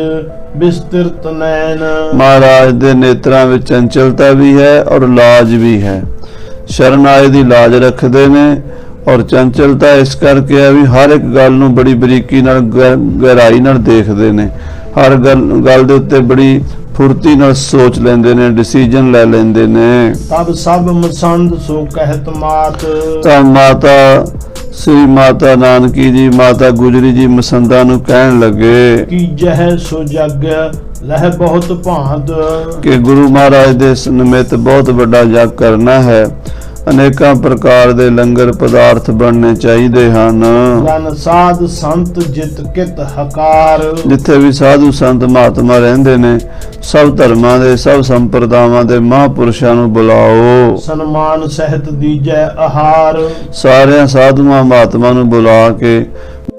Speaker 2: ਵਿਸਤ੍ਰਿਤ ਨੈਣ।
Speaker 1: ਮਹਾਰਾਜ ਦੇ ਨੇਤਰਾਂ ਵਿੱਚ ਚੰਚਲਤਾ ਵੀ ਹੈ ਔਰ ਲਾਜ ਵੀ ਹੈ। ਸ਼ਰਨ ਆਏ ਦੀ ਲਾਜ ਰੱਖਦੇ ਨੇ ਔਰ ਚੰਚਲਤਾ ਇਸ ਕਰਕੇ ਹੈ ਵੀ ਹਰ ਇੱਕ ਗੱਲ ਨੂੰ ਬੜੀ ਬਰੀਕੀ ਨਾਲ ਗਹਿ- ਗਹਿਰਾਈ ਨਾਲ ਦੇਖਦੇ ਨੇ। ਹਰ ਗੱਲ ਗੱਲ ਦੇ ਉੱਤੇ ਬੜੀ ਫੁਰਤੀ ਨਾਲ ਸੋਚ ਲੈਂਦੇ ਨੇ ਡਿਸੀਜਨ ਲੈ ਲੈਂਦੇ ਨੇ।
Speaker 2: ਤਬ ਸਭ ਮਸੰਦ ਸੋ ਕਹਿਤ ਮਾਤ।
Speaker 1: ਤਾਂ ਮਾਤਾ ਸ੍ਰੀ ਮਾਤਾ ਨਾਨਕੀ ਜੀ ਮਾਤਾ ਗੁਜਰੀ ਜੀ ਮਸੰਦਾ ਨੂੰ ਕਹਿਣ ਲੱਗੇ
Speaker 2: ਕੀ ਜਹ ਸੋ ਜਗ ਲਹਿ ਬਹੁਤ ਭਾਂਤ
Speaker 1: ਕਿ ਗੁਰੂ ਮਹਾਰਾਜ ਦੇ ਨਿਮਿਤ ਬਹੁਤ ਵੱਡਾ ਜਗ ਕਰਨਾ ਹੈ। ਅਨੇਕਾਂ ਪ੍ਰਕਾਰ ਦੇ ਲੰਗਰ ਪਦਾਰਥ ਬਣਨੇ ਚਾਹੀਦੇ ਹਨ।
Speaker 2: ਗਨ ਸਾਧ ਸੰਤ ਜਿਤ ਕਿਤ ਹਕਾਰ।
Speaker 1: ਜਿੱਥੇ ਵੀ ਸਾਧੂ ਸੰਤ ਮਹਾਤਮਾ ਰਹਿੰਦੇ ਨੇ ਸਭ ਧਰਮਾਂ ਦੇ ਸਭ ਸੰਪਰਦਾਵਾਂ ਦੇ ਮਹਾਂਪੁਰਸ਼ਾਂ ਨੂੰ ਬੁਲਾਓ।
Speaker 2: ਸਨਮਾਨ ਸਹਿਤ ਦੀਜੈ ਆਹਾਰ।
Speaker 1: ਸਾਰਿਆਂ ਸਾਧੂਆਂ ਮਹਾਤਮਾ ਨੂੰ ਬੁਲਾ ਕੇ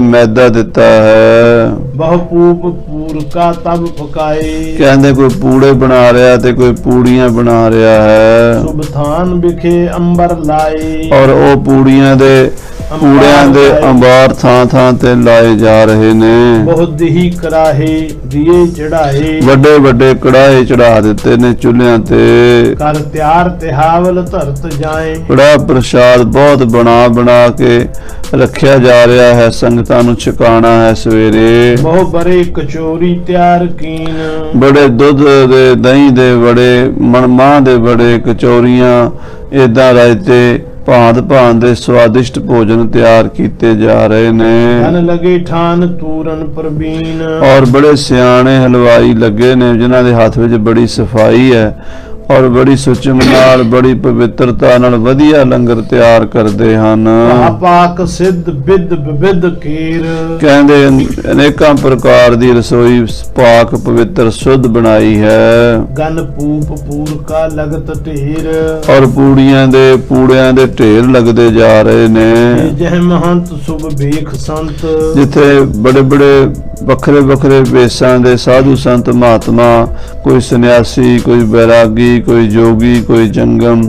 Speaker 1: ਮੈਦਾ ਦਿੱਤਾ ਹੈ।
Speaker 2: ਬਹੁ ਪੂਪ ਪੂਰ ਕਾ ਤਬ ਪਕਾਏ।
Speaker 1: ਕਹਿੰਦੇ ਕੋਈ ਪੂੜੇ ਬਣਾ ਰਿਹਾ ਤੇ ਕੋਈ ਪੂੜੀਆਂ ਬਣਾ ਰਿਹਾ ਹੈ।
Speaker 2: ਸੁਭ ਥਾਨ ਵਿਖੇ ਅੰਬਰ ਲਾਏ।
Speaker 1: ਔਰ ਉਹ ਪੂੜੀਆਂ ਦੇ ਪੂੜਿਆਂ ਦੇ ਅੰਬਾਰ ਥਾਂ ਥਾਂ ਤੇ ਲਾਏ ਜਾ ਰਹੇ ਨੇ।
Speaker 2: ਬਹੁਤ ਦਿਹੀ ਕਰਾਹੇ ਦੀਏ ਚੜਾਏ
Speaker 1: ਵੱਡੇ ਵੱਡੇ ਕੜਾਏ ਚੜਾ ਦਿੱਤੇ ਨੇ ਚੁੱਲ੍ਹਿਆਂ ਤੇ।
Speaker 2: ਕਰ ਤਿਆਰ ਤਿਹਾਵਲ ਧਰਤ ਜਾਏ।
Speaker 1: ਕੜਾ ਪ੍ਰਸ਼ਾਦ ਬਹੁਤ ਬਣਾ ਬਣਾ ਕੇ ਰੱਖਿਆ ਜਾ ਰਿਹਾ ਹੈ ਸੰਗਤਾਂ ਨੂੰ ਛਕਾਣਾ ਹੈ ਸਵੇਰੇ।
Speaker 2: ਬਹੁ ਬਰੇ ਕਚੋਰੀ ਤਿਆਰ ਕੀਨ।
Speaker 1: ਬੜੇ ਦੁੱਧ ਦੇ ਦਹੀਂ ਦੇ ਬੜੇ ਮਣਮਾਂ ਦੇ ਬੜੇ ਕਚੌਰੀਆਂ ਇਦਾਂ ਰਾਇਤੇ ਭਾਂਤ ਭਾਂਤ ਦੇ ਸਵਾਦਿਸ਼ਟ ਭੋਜਨ ਤਿਆਰ ਕੀਤੇ ਜਾ ਰਹੇ ਨੇ।
Speaker 2: ਧਨ ਲਗੇ ਠਾਨ ਤੂਰਨ ਪ੍ਰਬੀਨ
Speaker 1: ਔਰ ਬੜੇ ਸਿਆਣੇ ਹਲਵਾਈ ਲੱਗੇ ਨੇ ਜਿਨ੍ਹਾਂ ਦੇ ਹੱਥ ਵਿੱਚ ਬੜੀ ਸਫ਼ਾਈ ਹੈ। ਔਰ ਬੜੀ ਸੁਚਮ ਨਾਲ ਬੜੀ ਪਵਿੱਤਰਤਾ ਨਾਲ ਵਧੀਆ ਲੰਗਰ ਤਿਆਰ ਕਰਦੇ ਹਨ।
Speaker 2: ਪਾਕ ਸਿੱਧ ਬਿਦ ਬਿਦ ਕੀਰ
Speaker 1: ਕਹਿੰਦੇ ਅਨ- ਅਨੇਕਾਂ ਪ੍ਰਕਾਰ ਦੀ ਰਸੋਈ ਪਾਕ ਪਵਿੱਤਰ ਸੁੱਧ ਬਣਾਈ ਹੈ।
Speaker 2: ਗਨ ਪੂਪ ਪੂਰ ਕਾ ਲਗਤ ਢੇਰ।
Speaker 1: ਔਰ ਪੂੜੀਆਂ ਦੇ ਪੂੜਿਆਂ ਦੇ ਢੇਰ ਲੱਗਦੇ ਜਾ ਰਹੇ ਨੇ।
Speaker 2: ਜਹ ਮਹੰਤ ਸੁਭ ਵੇਖ ਸੰਤ।
Speaker 1: ਜਿੱਥੇ ਬੜੇ ਬੜੇ ਵੱਖਰੇ ਵੱਖਰੇ ਵੇਸਾਂ ਦੇ ਸਾਧੂ ਸੰਤ ਮਹਾਤਮਾ ਕੋਈ ਸੰਨਿਆਸੀ ਕੋਈ ਬੈਰਾਗੀ ਕੋਈ ਜੋਗੀ ਕੋਈ ਜੰਗਮ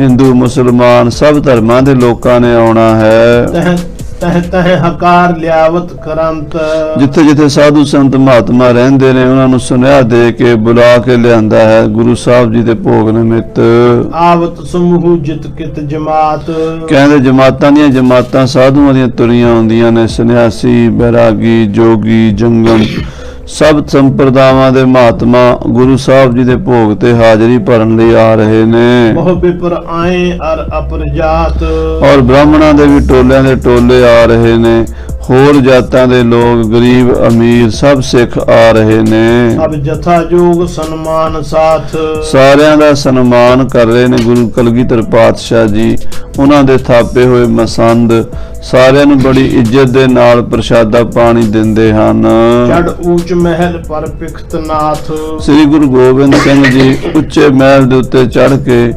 Speaker 1: ਹਿੰਦੂ ਮੁਸਲਮਾਨ ਸਭ ਧਰਮਾਂ ਦੇ ਲੋਕਾਂ ਨੇ ਆਉਣਾ ਹੈ।
Speaker 2: ਤਹ ਤਹ ਤਹ ਹਕਾਰ ਲਿਆਵਤ ਕਰੰਤ।
Speaker 1: ਜਿੱਥੇ ਜਿੱਥੇ ਸਾਧੂ ਸੰਤ ਮਹਾਤਮਾ ਰਹਿੰਦੇ ਨੇ ਉਹਨਾਂ ਨੂੰ ਸੁਨੇਹਾ ਦੇ ਕੇ ਬੁਲਾ ਕੇ ਲਿਆਂਦਾ ਹੈ ਗੁਰੂ ਸਾਹਿਬ ਜੀ ਦੇ ਭੋਗ ਨਿਮਿਤ।
Speaker 2: ਆਵਤ ਸਮੂਹ ਜਿਤ ਕਿਤ ਜਮਾਤ।
Speaker 1: ਕਹਿੰਦੇ ਜਮਾਤਾਂ ਦੀਆਂ ਜਮਾਤਾਂ ਸਾਧੂਆਂ ਦੀਆਂ ਤੁਰੀਆਂ ਆਉਂਦੀਆਂ ਨੇ ਸੰਨਿਆਸੀ ਬੈਰਾਗੀ ਜੋਗੀ ਜੰਗਮ ਸਭ ਸੰਪਰਦਾਵਾਂ ਦੇ ਮਹਾਤਮਾ ਗੁਰੂ ਸਾਹਿਬ ਜੀ ਦੇ ਭੋਗ ਤੇ ਹਾਜ਼ਰੀ ਭਰਨ ਲਈ ਆ ਰਹੇ ਨੇ।
Speaker 2: ਬਹੁ ਬਿਪਰ ਆਏ ਅਰ ਅਪਰ ਜਾਤ।
Speaker 1: ਔਰ ਬ੍ਰਾਹਮਣਾਂ ਦੇ ਵੀ ਟੋਲਿਆਂ ਦੇ ਟੋਲੇ ਆ ਰਹੇ ਨੇ। ਹੋਰ ਜਾਤਾਂ ਦੇ ਲੋਕ ਗਰੀਬ ਅਮੀਰ ਸਭ ਸਿੱਖ ਆ ਰਹੇ ਨੇ।
Speaker 2: ਸਭ ਜਥਾ ਜੋਗ ਸਨਮਾਨ ਸਾਥ।
Speaker 1: ਸਾਰਿਆਂ ਦਾ ਸਨਮਾਨ ਕਰ ਰਹੇ ਨੇ ਗੁਰੂ ਕਲਗੀਧਰ ਪਾਤਸ਼ਾਹ ਜੀ। ਉਹਨਾਂ ਦੇ ਥਾਪੇ ਹੋਏ ਮਸੰਦ ਸਾਰਿਆਂ ਨੂੰ ਬੜੀ ਇੱਜ਼ਤ ਦੇ ਨਾਲ ਪ੍ਰਸ਼ਾਦਾ ਪਾਣੀ ਦਿੰਦੇ ਹਨ।
Speaker 2: ਚੜ ਊਚ ਮਹਿਲ ਪਰ ਪਿਖਤ ਨਾਥ।
Speaker 1: ਸ੍ਰੀ ਗੁਰੂ ਗੋਬਿੰਦ ਸਿੰਘ ਜੀ ਉੱਚੇ ਮਹਿਲ ਦੇ ਉੱਤੇ ਚੜ੍ਹ ਕੇ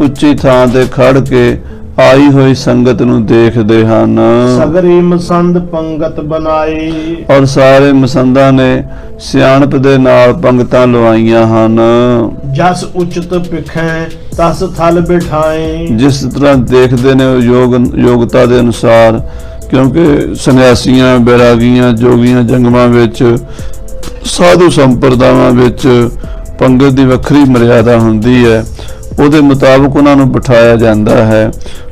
Speaker 1: ਉੱਚੀ ਥਾਂ ਤੇ ਖੜ ਕੇ ਆਈ ਹੋਈ ਸੰਗਤ ਨੂੰ ਦੇਖਦੇ ਹਨ।
Speaker 2: ਸਗਰੇ ਮਸੰਦ ਪੰਗਤ ਬਣਾਈ
Speaker 1: ਔਰ ਸਾਰੇ ਮਸੰਦਾਂ ਨੇ ਸਿਆਣਪ ਦੇ ਨਾਲ ਪੰਗਤਾਂ ਲਵਾਈਆਂ ਹਨ।
Speaker 2: ਜਸ ਉਚਿਤ ਪਿਖੈ ਤਸ ਥਲ ਬਿਠਾਏ।
Speaker 1: ਜਿਸ ਤਰ੍ਹਾਂ ਦੇਖਦੇ ਨੇ ਉਹ ਯੋਗ ਯੋਗਤਾ ਦੇ ਅਨੁਸਾਰ ਕਿਉਂਕਿ ਸੰਨਿਆਸੀਆਂ ਬੈਰਾਗੀਆਂ ਜੋਗੀਆਂ ਜੰਗਮਾਂ ਵਿੱਚ ਸਾਧੂ ਸੰਪਰਦਾਵਾਂ ਵਿੱਚ ਪੰਗਤ ਦੀ ਵੱਖਰੀ ਮਰਿਆਦਾ ਹੁੰਦੀ ਹੈ। ਉਹਦੇ ਮੁਤਾਬਕ ਉਹਨਾਂ ਨੂੰ ਬਿਠਾਇਆ ਜਾਂਦਾ ਹੈ।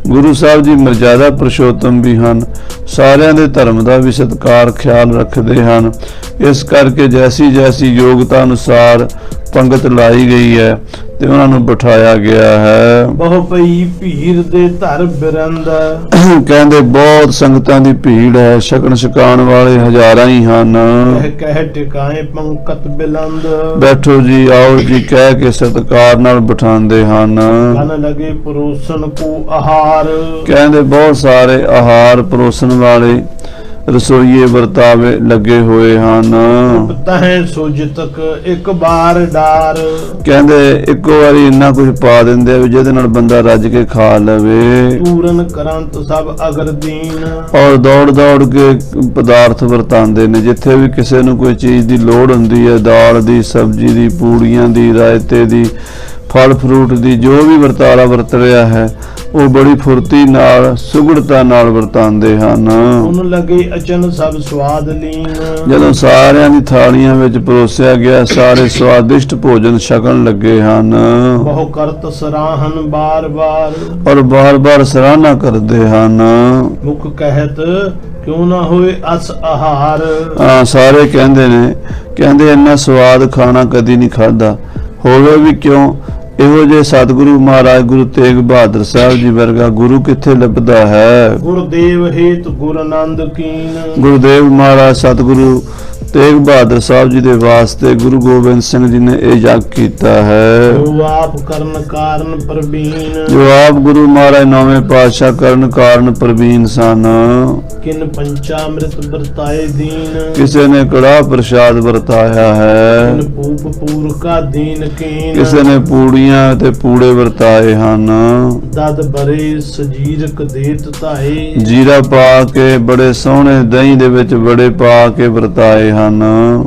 Speaker 1: ਗੁਰੂ ਸਾਹਿਬ ਜੀ ਮਰਜ਼ਾਦਾ ਪੁਰਸ਼ੋਤਮ ਵੀ ਹਨ, ਸਾਰਿਆਂ ਦੇ ਧਰਮ ਦਾ ਵੀ ਸਤਿਕਾਰ ਖਿਆਲ ਰੱਖਦੇ ਹਨ। ਇਸ ਕਰਕੇ ਜੈਸੀ ਜੈਸੀ ਯੋਗਤਾ ਅਨੁਸਾਰ ਪੰਗਤ ਲਾਈ ਗਈ ਹੈ ਤੇ ਉਹਨਾਂ ਨੂੰ ਬਿਠਾਇਆ ਗਿਆ ਹੈ।
Speaker 2: ਬਹੁ ਪਈ ਭੀਰ ਦੇ ਧਰ ਬਿਰੰਦ।
Speaker 1: ਕਹਿੰਦੇ ਬਹੁਤ ਸੰਗਤਾਂ ਦੀ ਭੀੜ ਹੈ ਛਕਣ ਛਕਾਉਣ ਵਾਲੇ ਹਜ਼ਾਰਾਂ ਹੀ ਹਨ।
Speaker 2: ਕਹਿ ਟਿਕਾਏ ਪੰਕਤ ਬਿਲੰਦ।
Speaker 1: ਬੈਠੋ ਜੀ ਆਓ ਜੀ ਕਹਿ ਕੇ ਸਤਿਕਾਰ ਨਾਲ ਬਿਠਾਉਂਦੇ ਹਨ।
Speaker 2: ਲਗੇ ਪਰੋਸਨ ਕੋ ਆਹਾਰ।
Speaker 1: ਕਹਿੰਦੇ ਬਹੁਤ ਸਾਰੇ ਆਹਾਰ ਪਰੋਸਣ ਵਾਲੇ ਰਸੋਈਏ ਵਰਤਾਵੇ ਲੱਗੇ ਹੋਏ ਹਨ।
Speaker 2: ਤਹਿ ਸੁਜਤਕ ਇੱਕ ਬਾਰ ਡਾਰ।
Speaker 1: ਕਹਿੰਦੇ ਇੱਕੋ ਵਾਰੀ ਇੰਨਾ ਕੁਝ ਪਾ ਦਿੰਦੇ ਆ ਵੀ ਜਿਹਦੇ ਨਾਲ ਬੰਦਾ ਰੱਜ ਕੇ ਖਾ ਲਵੇ।
Speaker 2: ਪੂਰਨ ਕਰੰਤ ਸਭ ਅਗਰ ਦੀਨ।
Speaker 1: ਔਰ ਦੌੜ ਦੌੜ ਕੇ ਪਦਾਰਥ ਵਰਤਾਉਂਦੇ ਨੇ। ਜਿੱਥੇ ਵੀ ਕਿਸੇ ਨੂੰ ਕੋਈ ਚੀਜ਼ ਦੀ ਲੋੜ ਹੁੰਦੀ ਹੈ ਦਾਲ ਦੀ ਸਬਜ਼ੀ ਦੀ ਪੂੜੀਆਂ ਦੀ ਰਾਇਤੇ ਦੀ ਫਲ ਫਰੂਟ ਦੀ ਜੋ ਵੀ ਵਰਤਾਰਾ ਵਰਤ ਰਿਹਾ ਹੈ ਉਹ ਬੜੀ ਫੁਰਤੀ ਨਾਲ ਸੁਗੜਤਾ ਨਾਲ ਵਰਤਾਉਂਦੇ ਹਨ।
Speaker 2: ਉਹਨ ਲਗੇ ਅਚਨ ਸਭ ਸਵਾਦ ਲੀਨ।
Speaker 1: ਜਦੋਂ ਸਾਰਿਆਂ ਦੀ ਥਾਲੀਆਂ ਵਿੱਚ ਪਰੋਸਿਆ ਗਿਆ ਸਾਰੇ ਸਵਾਦਿਸ਼ਟ ਭੋਜਨ ਛਕਣ ਲੱਗੇ ਹਨ।
Speaker 2: ਬਹੁ ਕਰਤ ਸਰਾਹਨ ਬਾਰ ਬਾਰ
Speaker 1: ਔਰ ਬਾਰ-ਬਾਰ ਸਰਾਹਨਾ ਕਰਦੇ ਹਨ।
Speaker 2: ਮੁਖ ਕਹਿਤ ਕਿਉ ਨਾ ਹੋਏ ਅਸ ਆਹਾਰ।
Speaker 1: ਆ ਸਾਰੇ ਕਹਿੰਦੇ ਨੇ ਕਹਿੰਦੇ ਇੰਨਾ ਸਵਾਦ ਖਾਣਾ ਕਦੀ ਨਹੀਂ ਖਾਦਾ ਹੋਵੇ ਵੀ ਕਿਉਂ ਇਹੋ ਜੇ ਸਤਿਗੁਰੂ ਮਹਾਰਾਜ ਗੁਰੂ ਤੇਗ ਬਹਾਦਰ ਸਾਹਿਬ ਜੀ ਵਰਗਾ ਗੁਰੂ ਕਿੱਥੇ ਲੱਭਦਾ ਹੈ?
Speaker 2: ਗੁਰਦੇਵ ਹੇਤ ਗੁਰ ਆਨੰਦ ਕੀਨ।
Speaker 1: ਗੁਰਦੇਵ ਮਹਾਰਾਜ ਸਤਿਗੁਰੂ ਤੇਗ ਬਹਾਦਰ ਸਾਹਿਬ ਜੀ ਦੇ ਵਾਸਤੇ ਗੁਰੂ ਗੋਬਿੰਦ ਸਿੰਘ ਜੀ ਨੇ ਇਹ ਯੱਗ ਕੀਤਾ ਹੈ।
Speaker 2: ਜੋ ਆਪ ਕਰਨ ਕਾਰਨ ਪ੍ਰਬੀਨ
Speaker 1: ਜੋ ਆਪ ਗੁਰੂ ਮਹਾਰਾਜ ਨੌਵੇਂ ਪਾਤਸ਼ਾਹ ਕਰਨ ਕਾਰਨ ਪ੍ਰਵੀਨ ਸਨ।
Speaker 2: ਕਿਨ ਪੰਚਾਮ੍ਰਿਤ ਵਰਤਾਏ ਦੀਨ।
Speaker 1: ਕਿਸੇ ਨੇ ਕੜਾ ਪ੍ਰਸ਼ਾਦ ਵਰਤਾਇਆ ਹੈ।
Speaker 2: ਕਿਨ ਪੂਪ ਪੂਰ ਕਾ ਦੀਨ ਕੀਨ।
Speaker 1: ਕਿਸੇ ਨੇ ਪੂੜੀਆਂ ਤੇ ਪੂੜੇ ਵਰਤਾਏ ਹਨ।
Speaker 2: ਦਦ ਬਰੇ ਸਜੀਰਕ ਦੇਤ ਧਾਏ।
Speaker 1: ਜੀਰਾ ਪਾ ਕੇ ਬੜੇ ਸੋਹਣੇ ਦਹੀਂ ਦੇ ਵਿੱਚ ਬੜੇ ਪਾ ਕੇ ਵਰਤਾਏ ਹਨ।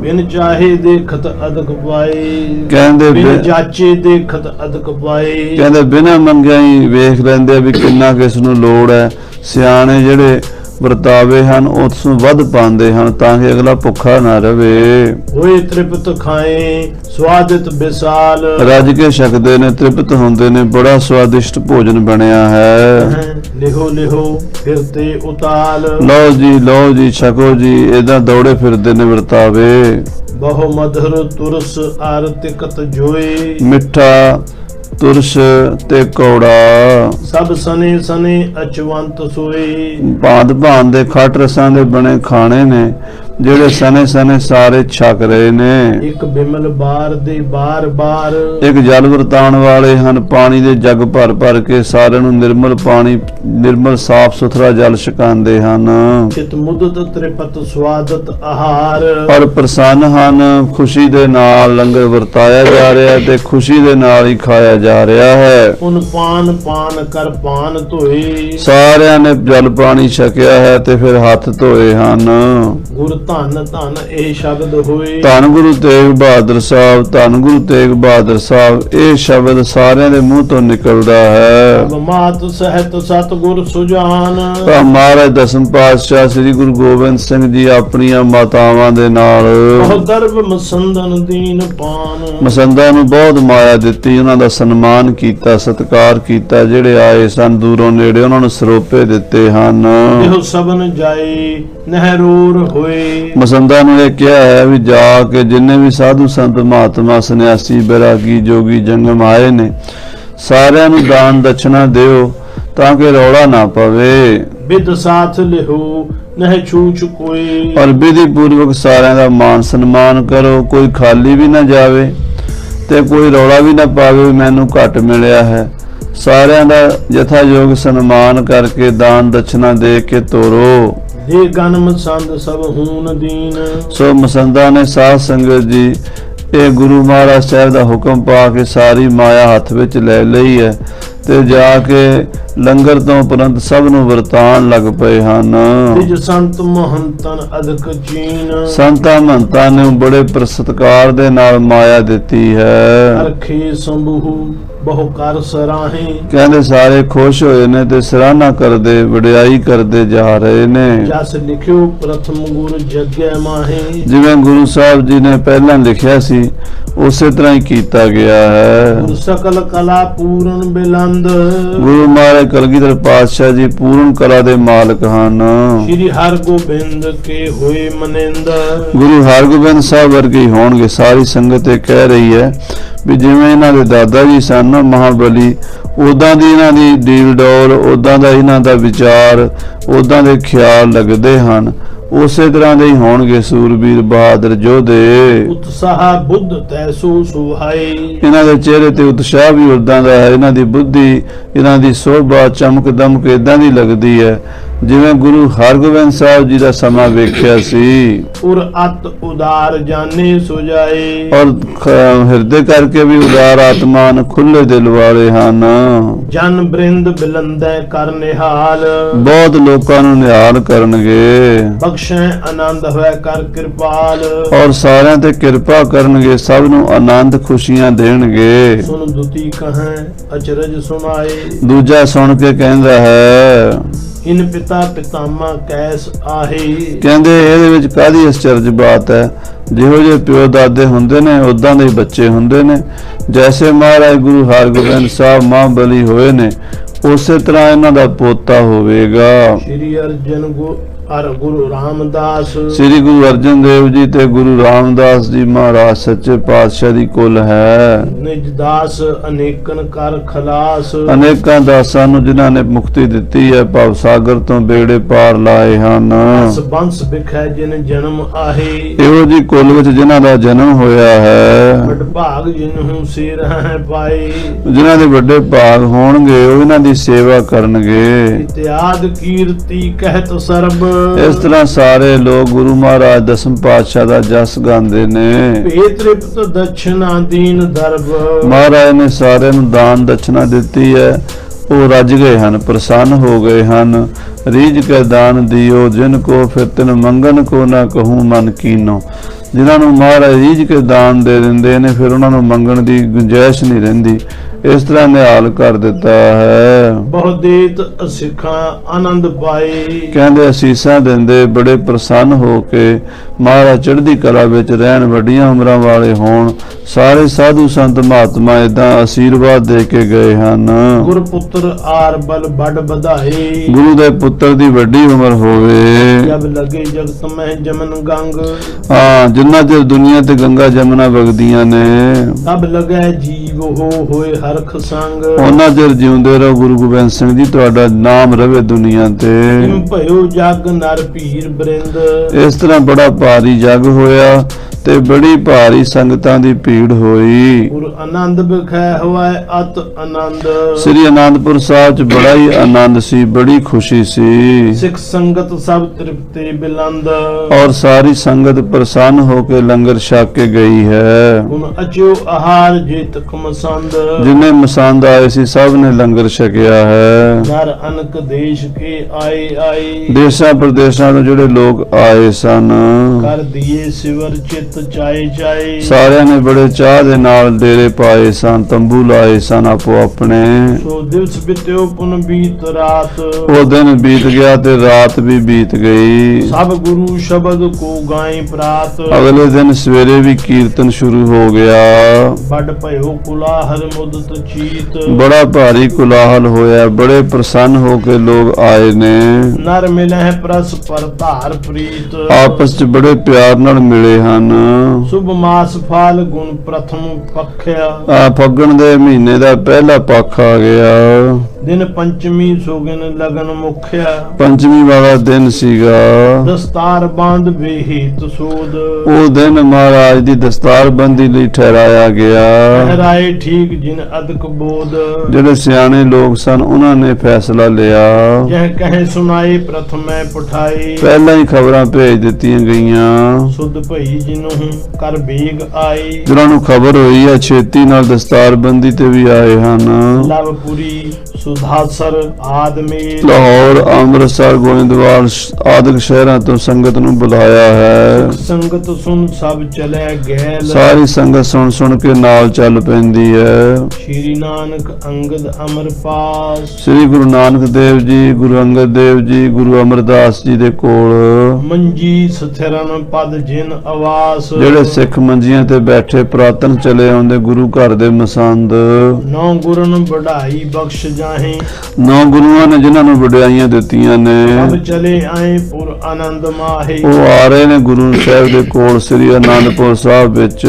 Speaker 2: ਬਿਨ ਚਾਹੇ ਦੇਖਤ ਅਦਕ ਪਾਏ।
Speaker 1: ਕਹਿੰਦੇ
Speaker 2: ਬਿਨ ਜਾਚੇ ਦੇਖਤ ਅਦਕ ਪਾਏ।
Speaker 1: ਕਹਿੰਦੇ ਬਿਨਾਂ ਮੰਗਿਆ ਹੀ ਵੇਖ ਲੈਂਦੇ ਵੀ ਕਿੰਨਾ ਕਿਸ ਨੂੰ ਲੋੜ ਹੈ। ਸਿਆਣੇ ਜਿਹੜੇ ਵਰਤਾਵੇ ਹਨ ਉਸ ਨੂੰ ਵੱਧ ਪਾਉਂਦੇ ਹਨ ਤਾਂ ਕਿ ਅਗਲਾ ਭੁੱਖਾ ਨਾ ਰਵੇ।
Speaker 2: ਹੋਏ ਤ੍ਰਿਪਤ ਖਾਏ ਸਵਾਦਿਤ ਬਿਸਾਲ
Speaker 1: ਰੱਜ ਕੇ ਛਕਦੇ ਨੇ ਤ੍ਰਿਪਤ ਹੁੰਦੇ ਨੇ ਬੜਾ ਸਵਾਦਿਸ਼ਟ ਭੋਜਨ ਬਣਿਆ ਹੈ।
Speaker 2: ਲਿਹੋ ਲਿਹੋ ਫਿਰ ਤੇ ਉਤਾਲ।
Speaker 1: ਲਓ ਜੀ ਲਓ ਜੀ ਛਕੋ ਜੀ ਇਦਾਂ ਦੌੜੇ ਫਿਰਦੇ ਨੇ ਵਰਤਾਵੇ।
Speaker 2: ਬਹੁ ਮਧੁਰ ਤੁਰਸ ਅਰ ਤਿਕਤ ਜੋਏ।
Speaker 1: ਮਿੱਠਾ ਤੁਰਸ਼ ਤੇ ਕੌੜਾ।
Speaker 2: ਸਭ ਸਨੇ ਸਨੇ ਅਚਵੰਤ ਸੋਏ
Speaker 1: ਭਾਂਤ ਭਾਂਤ ਦੇ ਖੱਟ ਰਸਾਂ ਦੇ ਬਣੇ ਖਾਣੇ ਨੇ। ਜਿਹੜੇ ਸਨੇ ਸਨੇ ਸਾਰੇ ਛਕ ਰਹੇ ਨੇ।
Speaker 2: ਇੱਕ ਬਿਮਲ ਬਾਰ ਦੇ ਬਾਰ ਬਾਰ।
Speaker 1: ਇੱਕ ਜਲ ਵਰਤਾਉਣ ਵਾਲੇ ਹਨ ਪਾਣੀ ਦੇ ਜੱਗ ਭਰ ਭਰ ਕੇ ਸਾਰਿਆਂ ਨੂੰ ਨਿਰਮਲ ਪਾਣੀ ਨਿਰਮਲ ਸਾਫ਼ ਸੁਥਰਾ ਜਲ ਛਕਾਉਂਦੇ ਹਨ।
Speaker 2: ਚਿਤ ਮੁਦਤ ਤ੍ਰਿਪਤ ਸਵਾਦਤ ਆਹਾਰ।
Speaker 1: ਔਰ ਪ੍ਰਸੰਨ ਹਨ ਖੁਸ਼ੀ ਦੇ ਨਾਲ ਲੰਗਰ ਵਰਤਾਇਆ ਜਾ ਰਿਹਾ ਹੈ ਤੇ ਖੁਸ਼ੀ ਦੇ ਨਾਲ ਹੀ ਖਾਇਆ ਜਾ ਰਿਹਾ ਹੈ।
Speaker 2: ਉਨ ਪਾਨ ਪਾਨ ਕਰ ਪਾਨ ਧੋਏ।
Speaker 1: ਸਾਰਿਆਂ ਨੇ ਜਲ ਪਾਣੀ ਛਕਿਆ ਹੈ ਤੇ ਫਿਰ ਹੱਥ ਧੋਏ ਹਨ।
Speaker 2: ਗੁਰ ਧਨ ਧਨ ਇਹ ਸ਼ਬਦ ਹੋਏ।
Speaker 1: ਧੰਨ ਗੁਰੂ ਤੇਗ ਬਹਾਦਰ ਸਾਹਿਬ ਧੰਨ ਗੁਰੂ ਤੇਗ ਬਹਾਦਰ ਸਾਹਿਬ ਇਹ ਸ਼ਬਦ ਸਾਰਿਆਂ ਦੇ ਮੂੰਹ ਤੋਂ ਨਿਕਲਦਾ ਹੈ।
Speaker 2: ਮਾਤ ਸਹਿਤ ਸਤਗੁਰ ਸੁਜਾਨ।
Speaker 1: ਤਾਂ ਮਹਾਰਾਜ ਦਸਮ ਪਾਤਸ਼ਾਹ ਸ੍ਰੀ ਗੁਰੂ ਗੋਬਿੰਦ ਸਿੰਘ ਜੀ ਆਪਣੀਆਂ ਮਾਤਾਵਾਂ ਦੇ ਨਾਲ।
Speaker 2: ਬਹੁ ਦਰਬ ਮਸੰਦਨ ਦੀਨ ਪਾਨ।
Speaker 1: ਮਸੰਦਾਂ ਨੂੰ ਬਹੁਤ ਮਾਇਆ ਦਿੱਤੀ ਉਹਨਾਂ ਦਾ ਸਨਮਾਨ ਕੀਤਾ ਸਤਿਕਾਰ ਕੀਤਾ ਜਿਹੜੇ ਆਏ ਸਨ ਦੂਰੋਂ ਨੇੜੇ ਉਹਨਾਂ ਨੂੰ ਸਰੋਪੇ ਦਿੱਤੇ ਹਨ।
Speaker 2: ਇਹੋ ਸਬਨ ਜਾਏ ਨਹਿਰੂਰ ਹੋਏ।
Speaker 1: ਮਸੰਦਾ ਨੂੰ ਇਹ ਕਿਹਾ ਹੈ ਵੀ ਜਾ ਕੇ ਜਿੰਨੇ ਵੀ ਸਾਧੂ ਸੰਤ ਮਹਾਤਮਾ ਸੰਨਿਆਸੀ ਬੈਰਾਗੀ ਜੋਗੀ ਜੰਗਮ ਆਏ ਨੇ ਸਾਰਿਆਂ ਨੂੰ ਦਾਨ ਦਛਣਾ ਦਿਓ ਤਾਂ ਕਿ ਰੌਲਾ ਨਾ ਪਵੇ।
Speaker 2: ਵਿਦ ਸਾਥ ਲਿਹੋ ਨਹਿ ਛੂਚ ਕੋਈ
Speaker 1: ਔਰ ਵਿਧੀ ਪੂਰਵਕ ਸਾਰਿਆਂ ਦਾ ਮਾਨ ਸਨਮਾਨ ਕਰੋ ਕੋਈ ਖਾਲੀ ਵੀ ਨਾ ਜਾਵੇ ਤੇ ਕੋਈ ਰੌਲਾ ਵੀ ਨਾ ਪਾਵੇ ਮੈਨੂੰ ਘੱਟ ਮਿਲਿਆ ਹੈ। ਸਾਰਿਆਂ ਦਾ ਯਥਾਯੋਗ ਸਨਮਾਨ ਕਰਕੇ ਦਾਨ ਦਛਣਾ ਦੇ ਕੇ ਤੋਰੋ।
Speaker 2: ਦੇ ਗਨਮ ਸੰਦ ਸਭ ਹੂਨ ਦੀਨ।
Speaker 1: ਸੋ ਮਸੰਦਾ ਨੇ ਸਾਧ ਸੰਗਤ ਜੀ, ਇਹ ਗੁਰੂ ਮਹਾਰਾਜ ਸਾਹਿਬ ਦਾ ਹੁਕਮ ਪਾ ਕੇ ਸਾਰੀ ਮਾਇਆ ਹੱਥ ਵਿੱਚ ਲੈ ਲਈ ਹੈ। ਤੇ ਜਾ ਕੇ ਲੰਗਰ ਤੋਂ ਉਪਰੰਤ ਸਭ ਨੂੰ ਵਰਤਾਨ ਲੱਗ ਪਏ ਹਨ।
Speaker 2: ਨਿਜ ਸੰਤ ਮਹੰਤਨ ਅਦਕ ਚੀਨ
Speaker 1: ਸੰਤਾਂ ਮਹੰਤਾਂ ਨੇ ਬੜੇ ਪ੍ਰਸਤਕਾਰ ਦੇ ਨਾਲ ਮਾਇਆ ਦਿੱਤੀ ਹੈ।
Speaker 2: ਅਰਖੇ ਸੰਭੂ ਬਹੁ ਕਰ ਸਰਾਹੇ।
Speaker 1: ਕਹਿੰਦੇ ਸਾਰੇ ਖੁਸ਼ ਹੋਏ ਨੇ ਤੇ ਸਰਾਹਨਾ ਕਰਦੇ ਵਡਿਆਈ ਕਰਦੇ ਜਾ ਰਹੇ ਨੇ।
Speaker 2: ਜਸ ਲਿਖਿਓ ਪ੍ਰਥਮ ਗੁਰ ਜਗੈ ਮਾਹੇ।
Speaker 1: ਜਿਵੇਂ ਗੁਰੂ ਸਾਹਿਬ ਜੀ ਨੇ ਪਹਿਲਾਂ ਲਿਖਿਆ ਸੀ ਉਸੇ ਤਰ੍ਹਾਂ ਹੀ ਕੀਤਾ ਗਿਆ ਹੈ।
Speaker 2: ਸਕਲ ਕਲਾ ਪੂਰਨ ਬਿਲੰਦ
Speaker 1: ਗੁਰੂ ਮਹਾਰਾਜ ਕਲਗੀਧਰ ਪਾਤਸ਼ਾਹ ਜੀ ਪੂਰਨ ਕਲਾ ਦੇ ਮਾਲਕ ਹਨ।
Speaker 2: ਸ੍ਰੀ ਹਰਿ ਗੋਬਿੰਦ ਕੇ ਹੋਏ ਮਨਿੰਦ।
Speaker 1: ਗੁਰੂ ਹਰਗੋਬਿੰਦ ਸਾਹਿਬ ਵਰਗੇ ਹੋਣਗੇ ਸਾਰੀ ਸੰਗਤ ਇਹ ਕਹਿ ਰਹੀ ਹੈ ਵੀ ਜਿਵੇਂ ਇਹਨਾਂ ਦੇ ਦਾਦਾ ਜੀ ਸਨ ਮਹਾਬਲੀ ਉਦਾਂ ਦੀ ਇਹਨਾਂ ਦੀ ਡੀਲ ਡੋਲ ਉਦਾਂ ਦਾ ਇਹਨਾਂ ਦਾ ਵਿਚਾਰ ਉਦਾਂ ਦੇ ਖਿਆਲ ਲੱਗਦੇ ਹਨ। ਉਸੇ ਤਰ੍ਹਾਂ ਦੇ ਹੀ ਹੋਣਗੇ ਸੂਰਬੀਰ ਬਹਾਦਰ ਯੋਧੇ।
Speaker 2: ਉਤਸਾਹ ਬੁੱਧ ਤੈਸੋ ਸੁਹਾਈ
Speaker 1: ਇਹਨਾਂ ਦੇ ਚਿਹਰੇ ਤੇ ਉਤਸ਼ਾਹ ਵੀ ਉਦਾਂ ਦਾ ਹੈ ਇਹਨਾਂ ਦੀ ਬੁੱਧੀ ਇਹਨਾਂ ਦੀ ਸੋਭਾ ਚਮਕ ਦਮਕ ਇਦਾਂ ਦੀ ਲੱਗਦੀ ਹੈ। ਜਿਵੇਂ ਗੁਰੂ ਹਰਗੋਬਿੰਦ ਸਾਹਿਬ ਜੀ ਦਾ ਸਮਾਂ ਵੇਖਿਆ ਸੀ।
Speaker 2: ਉਰ ਅਤ ਉਦਾਰ ਜਾਣੇ ਸੁਜਾਏ।
Speaker 1: ਔਰ ਹਿਰਦੇ ਕਰਕੇ ਵੀ ਉਦਾਰ ਆਤਮਾਨ ਖੁੱਲੇ ਦਿਲ ਵਾਲੇ ਹਨ।
Speaker 2: ਜਨ ਬ੍ਰਿੰਦ ਬਿਲੰਦੈ ਕਰ ਨਿਹਾਲ।
Speaker 1: ਬਹੁਤ ਲੋਕਾਂ ਨੂੰ ਨਿਹਾਲ ਕਰਨਗੇ।
Speaker 2: ਬਖਸ਼ੈ ਆਨੰਦ ਹੋਇ ਕਰ ਕਿਰਪਾਲ।
Speaker 1: ਔਰ ਸਾਰਿਆਂ ਤੇ ਕਿਰਪਾ ਕਰਨਗੇ ਸਭ ਨੂੰ ਆਨੰਦ ਖੁਸ਼ੀਆਂ ਦੇਣਗੇ।
Speaker 2: ਸੁਨ ਦੁਤੀ ਕਹੈ ਅਚਰਜ ਸੁਨਾਏ
Speaker 1: ਦੂਜਾ ਸੁਣ ਕੇ ਕਹਿੰਦਾ ਹੈ
Speaker 2: ਇਨ ਪਿਤਾ ਪਿਤਾਮਾ ਕੈਸ ਆਹੇ।
Speaker 1: ਕਹਿੰਦੇ ਇਹਦੇ ਵਿੱਚ ਕਾਦੀ ਅਚਰਜ ਬਾਤ ਹੈ ਜਿਹੋ ਜਿਹੇ ਪਿਓ ਦਾਦੇ ਹੁੰਦੇ ਨੇ ਉਦਾਂ ਦੇ ਬੱਚੇ ਹੁੰਦੇ ਨੇ। ਜੈਸੇ ਮਹਾਰਾਜ ਗੁਰੂ ਹਰਗੋਬਿੰਦ ਸਾਹਿਬ ਮਹਾਬਲੀ ਹੋਏ ਨੇ ਉਸੇ ਤਰ੍ਹਾਂ ਇਹਨਾਂ ਦਾ ਪੋਤਾ ਹੋਵੇਗਾ।
Speaker 2: ਸ੍ਰੀ ਅਰਜਨ ਅਰ ਗੁਰੂ ਰਾਮਦਾਸ।
Speaker 1: ਸ੍ਰੀ ਗੁਰੂ ਅਰਜਨ ਦੇਵ ਜੀ ਤੇ ਗੁਰੂ ਰਾਮਦਾਸ ਜੀ ਮਹਾਰਾਜ ਸੱਚੇ ਪਾਤਸ਼ਾਹ ਦੀ ਕੁਲ ਹੈ।
Speaker 2: ਨਿਜ ਦਾਸ ਅਨੇਕਨ ਕਰ ਖਲਾਸ।
Speaker 1: ਅਨੇਕਾਂ ਦਾਸਾਂ ਨੂੰ ਜਿਨ੍ਹਾਂ ਨੇ ਮੁਕਤੀ ਦਿੱਤੀ ਹੈ ਭਵ ਸਾਗਰ ਤੋਂ ਬੇੜੇ ਪਾਰ ਲਾਏ ਹਨ।
Speaker 2: ਅਸ ਬੰਸ ਬਿਖੈ ਜਿਨ ਜਨਮ ਆਹੇ।
Speaker 1: ਇਹੋ ਜੀ ਕੁਲ ਵਿੱਚ ਜਿਨ੍ਹਾਂ ਦਾ ਜਨਮ ਹੋਇਆ ਹੈ।
Speaker 2: ਬੜ ਭਾਗ ਜਿਨਹੁ ਸਿਰ ਹੈ ਪਾਏ।
Speaker 1: ਜਿਨ੍ਹਾਂ ਦੇ ਵੱਡੇ ਭਾਗ ਹੋਣਗੇ ਉਹ ਇਹਨਾਂ ਦੀ ਸੇਵਾ ਕਰਨਗੇ।
Speaker 2: ਇਤਿਆਦ ਕੀਰਤੀ ਕਹਿਤ ਸਰਬ।
Speaker 1: ਇਸ ਤਰ੍ਹਾਂ ਸਾਰੇ ਲੋਕ ਗੁਰੂ ਮਹਾਰਾਜ ਦਸਮ ਪਾਤਸ਼ਾਹ ਦਾ ਜਸ ਗਾਉਂਦੇ ਨੇ।
Speaker 2: ਭੇ ਤ੍ਰਿਪਤ ਦਛਨਾ ਦੀਨ ਦਰਬ।
Speaker 1: ਮਹਾਰਾਜ ਨੇ ਸਾਰਿਆਂ ਨੂੰ ਦਾਨ ਦਛਨਾ ਦਿੱਤੀ ਹੈ। ਉਹ ਰੱਜ ਗਏ ਹਨ ਪ੍ਰਸੰਨ ਹੋ ਗਏ ਹਨ। ਰੀਝ ਕੇ ਦਾਨ ਦਿਓ ਜਿਨ ਕੋ ਫਿਰ ਤਿਨ ਮੰਗਨ ਕੋ ਨਾ ਕਹੂੰ ਮਨ ਕੀਨੋ। ਜਿਨ੍ਹਾਂ ਨੂੰ ਮਹਾਰਾਜ ਰੀਝ ਕੇ ਦਾਨ ਦੇ ਦਿੰਦੇ ਨੇ ਫਿਰ ਉਹਨਾਂ ਨੂੰ ਮੰਗਣ ਦੀ ਗੁੰਜਾਇਸ਼ ਨਹੀਂ ਰਹਿੰਦੀ। ਇਸ ਤਰ੍ਹਾਂ ਨਿਹਾਲ ਕਰ ਦਿੱਤਾ ਹੈ।
Speaker 2: ਬਹੁ ਦੇਤ ਸਿੱਖਾਂ ਆਨੰਦ ਪਾਏ।
Speaker 1: ਕਹਿੰਦੇ ਅਸੀਸਾਂ ਦਿੰਦੇ ਬੜੇ ਪ੍ਰਸੰਨ ਹੋ ਕੇ ਮਹਾਰਾਜ ਚੜ੍ਹਦੀ ਕਲਾ ਵਿੱਚ ਰਹਿਣ ਵੱਡੀਆਂ ਉਮਰਾਂ ਵਾਲੇ ਹੋਣ ਸਾਰੇ ਸਾਧੂ ਸੰਤ ਮਹਾਤਮਾ ਇਦਾਂ ਆਸ਼ੀਰਵਾਦ ਦੇ ਕੇ ਗਏ ਹਨ।
Speaker 2: ਗੁਰ ਪੁੱਤਰ ਆਰ ਬਲ ਬੜ ਵਧਾਏ।
Speaker 1: ਗੁਰੂ ਦੇ ਪੁੱਤਰ ਦੀ ਵੱਡੀ ਉਮਰ ਹੋਵੇ।
Speaker 2: ਜਬ ਲਗੇ ਜਗਤ ਮਹਿ ਜਮਨ ਗੰਗ।
Speaker 1: ਹਾਂ ਜਿੰਨਾ ਚਿਰ ਦੁਨੀਆ ਤੇ ਗੰਗਾ ਜਮਨਾ ਵਗਦੀਆਂ ਨੇ।
Speaker 2: ਤਬ ਲਗੈ ਜੀਵ ਹੋ ਹੋਏ ਹਰਖ ਸੰਗ।
Speaker 1: ਉਹਨਾਂ ਚਿਰ ਜਿਉਂਦੇ ਰਹੋ ਗੁਰੂ ਗੋਬਿੰਦ ਸਿੰਘ ਜੀ ਤੁਹਾਡਾ ਨਾਮ ਰਵੇ ਦੁਨੀਆ ਤੇ।
Speaker 2: ਭਇਓ ਜਗ ਨਰ ਭੀਰ ਬ੍ਰਿੰਦ।
Speaker 1: ਇਸ ਤਰ੍ਹਾਂ ਬੜਾ ਭਾਰੀ ਜਗ ਹੋਇਆ। ਤੇ ਬੜੀ ਭਾਰੀ ਸੰਗਤਾਂ ਦੀ ਭੀੜ ਹੋਈ।
Speaker 2: ਗੁਰ ਆਨੰਦ ਬਖੈ ਹੋਇ ਅਤ ਆਨੰਦ।
Speaker 1: ਸ੍ਰੀ ਅਨੰਦਪੁਰ ਸਾਹਿਬ ਚ ਬੜਾ ਹੀ ਆਨੰਦ ਸੀ ਬੜੀ ਖੁਸ਼ੀ ਸੀ।
Speaker 2: ਸਿੱਖ ਸੰਗਤ ਸਭ ਤ੍ਰਿਪਤੇ ਬਿਲੰਦ।
Speaker 1: ਔਰ ਸਾਰੀ ਸੰਗਤ ਪ੍ਰਸੰਨ ਹੋ ਕੇ ਲੰਗਰ ਛਕ ਕੇ ਗਈ ਹੈ।
Speaker 2: ਹੁਣ ਅਚਿਓ ਆਹਾਰ ਜੇ ਤਕ ਮਸੰਦ
Speaker 1: ਜਿਨੇ ਮਸੰਦ ਆਏ ਸੀ ਸਭ ਨੇ ਲੰਗਰ ਛਕਿਆ ਹੈ।
Speaker 2: ਨਰ ਅਨਕ ਦੇਸ਼ ਕੇ ਆਏ ਆਏ।
Speaker 1: ਦੇਸ਼ਾਂ ਪ੍ਰਦੇਸ਼ਾਂ ਤੋਂ ਜਿਹੜੇ ਲੋਕ ਆਏ ਸਨ।
Speaker 2: ਕਰ ਦੀਏ ਸਿਵਰ ਚਿਤ। ਚਾਏ
Speaker 1: ਸਾਰਿਆਂ ਨੇ ਬੜੇ ਚਾਹ ਦੇ ਨਾਲ ਡੇਰੇ ਪਾਏ ਸਨ ਤੰਬੂ ਲਾਏ ਸਨ ਆਪੋ ਆਪਣੇ।
Speaker 2: ਸੋ ਦਿਵਸ ਬਿਤਿਓ ਪੁਨ ਬੀਤ ਰਾਤ।
Speaker 1: ਉਹ ਦਿਨ ਬੀਤ ਗਿਆ ਤੇ ਰਾਤ ਵੀ ਬੀਤ ਗਈ।
Speaker 2: ਸਭ ਗੁਰੂ ਸ਼ਬਦ ਕੋ ਗਾਏ ਪ੍ਰਾਤ।
Speaker 1: ਅਗਲੇ ਦਿਨ ਸਵੇਰੇ ਵੀ ਕੀਰਤਨ ਸ਼ੁਰੂ ਹੋ ਗਿਆ।
Speaker 2: ਵੱਡ ਭਇਓ ਕੁਲਾਹਲ ਮੁਦਤ ਚੀਤ।
Speaker 1: ਬੜਾ ਭਾਰੀ ਕੁਲਾਹਲ ਹੋਇਆ ਬੜੇ ਪ੍ਰਸੰਨ ਹੋ ਕੇ ਲੋਕ ਆਏ ਨੇ।
Speaker 2: ਨਰ ਮਿਲਹਿ ਪਰਸਪਰ ਧਾਰ ਪ੍ਰੀਤ।
Speaker 1: ਆਪਸ 'ਚ ਬੜੇ ਪਿਆਰ ਨਾਲ ਮਿਲੇ ਹਨ।
Speaker 2: ਸੁਭ ਮਾਸ ਫਾਲ ਗੁਣ ਪ੍ਰਥਮ ਪਖਿਆ।
Speaker 1: ਆ ਫੱਗਣ ਦੇ ਮਹੀਨੇ ਦਾ ਪਹਿਲਾ ਪੱਖ ਆ ਗਿਆ।
Speaker 2: ਦਿਨ ਪੰਚਮੀ ਸੋਗਨ ਲਗਨ ਮੁਖਿਆ।
Speaker 1: ਪੰਚਮੀ ਵਾਲਾ ਦਿਨ ਸੀਗਾ।
Speaker 2: ਦਸਤਾਰ ਬਾਂਧ ਵੇਹਿਤ ਸੋਦ
Speaker 1: ਉਹ ਦਿਨ ਮਹਾਰਾਜ ਦੀ ਦਸਤਾਰਬੰਦੀ ਲਈ ਠਹਿਰਾਇਆ ਗਿਆ।
Speaker 2: ਹਰਾਏ ਠੀਕ ਜਿਨ ਅਦਕ ਬੋਧ।
Speaker 1: ਜਿਹੜੇ ਸਿਆਣੇ ਲੋਕ ਸਨ ਉਹਨਾਂ ਨੇ ਫੈਸਲਾ ਲਿਆ।
Speaker 2: ਜਹ ਕਹੇ ਸੁਨਾਏ ਪ੍ਰਥਮੈ ਪਠਾਈ
Speaker 1: ਪਹਿਲਾਂ ਹੀ ਖਬਰਾਂ ਭੇਜ ਦਿੱਤੀਆਂ ਗਈਆਂ।
Speaker 2: ਸੁਧ ਭਈ ਜਿਨੂ ਕਰ ਬੇਗ ਆਈ
Speaker 1: ਜਿਹਨਾਂ ਨੂੰ ਖਬਰ ਹੋਈ ਹੈ ਛੇਤੀ ਨਾਲ ਦਸਤਾਰਬੰਦੀ ਤੇ ਵੀ ਆਏ ਹਨ।
Speaker 2: ਲਵਪੁਰੀ ਸੁਧਾਸਰ ਆਦਮੇਲ
Speaker 1: ਲਾਹੌਰ ਅੰਮ੍ਰਿਤਸਰ ਗੋਇੰਦਵਾਲ ਆਦਿਕ ਸ਼ਹਿਰਾਂ ਤੋਂ ਸੰਗਤ ਨੂੰ ਬੁਲਾਇਆ ਹੈ।
Speaker 2: ਸੰਗਤ ਸੁਨ ਸਭ ਚਲੇ ਗੈਲ।
Speaker 1: ਸਾਰੀ ਸੰਗਤ ਸੁਣ ਸੁਣ ਕੇ ਨਾਲ ਚੱਲ ਪੈਂਦੀ ਹੈ।
Speaker 2: ਸ਼੍ਰੀ ਨਾਨਕ ਅੰਗਦ ਅਮਰ ਪਾਸ
Speaker 1: ਸ੍ਰੀ ਗੁਰੂ ਨਾਨਕ ਦੇਵ ਜੀ ਗੁਰੂ ਅੰਗਦ ਦੇਵ ਜੀ ਗੁਰੂ ਅਮਰਦਾਸ ਜੀ ਦੇ ਕੋਲ।
Speaker 2: ਮੰਜੀ ਸਥਿਰਨ ਪਦ ਜਿਨ ਆਵਾਸ।
Speaker 1: ਜਿਹੜੇ ਸਿੱਖ ਮੰਜੀਆਂ ਤੇ ਬੈਠੇ ਪ੍ਰਾਤਨ ਚਲੇ ਆਉਂਦੇ ਗੁਰੂ ਘਰ ਦੇ ਮਸੰਦ।
Speaker 2: ਨੌ ਗੁਰਨ ਵਢਾਈ ਬਖਸ਼ ਜਾਹੇ
Speaker 1: ਨੌ ਗੁਰੂਆਂ ਨੇ ਜਿਨ੍ਹਾਂ ਨੂੰ ਵਡਿਆਈਆਂ ਦਿੱਤੀਆਂ ਨੇ।
Speaker 2: ਸਭ ਚਲੇ ਆਏ ਪੁਰ ਆਨੰਦ ਮਾਹੇ।
Speaker 1: ਉਹ ਆ ਰਹੇ ਨੇ ਗੁਰੂ ਸਾਹਿਬ ਦੇ ਕੋਲ ਸ੍ਰੀ ਅਨੰਦਪੁਰ ਸਾਹਿਬ ਵਿੱਚ।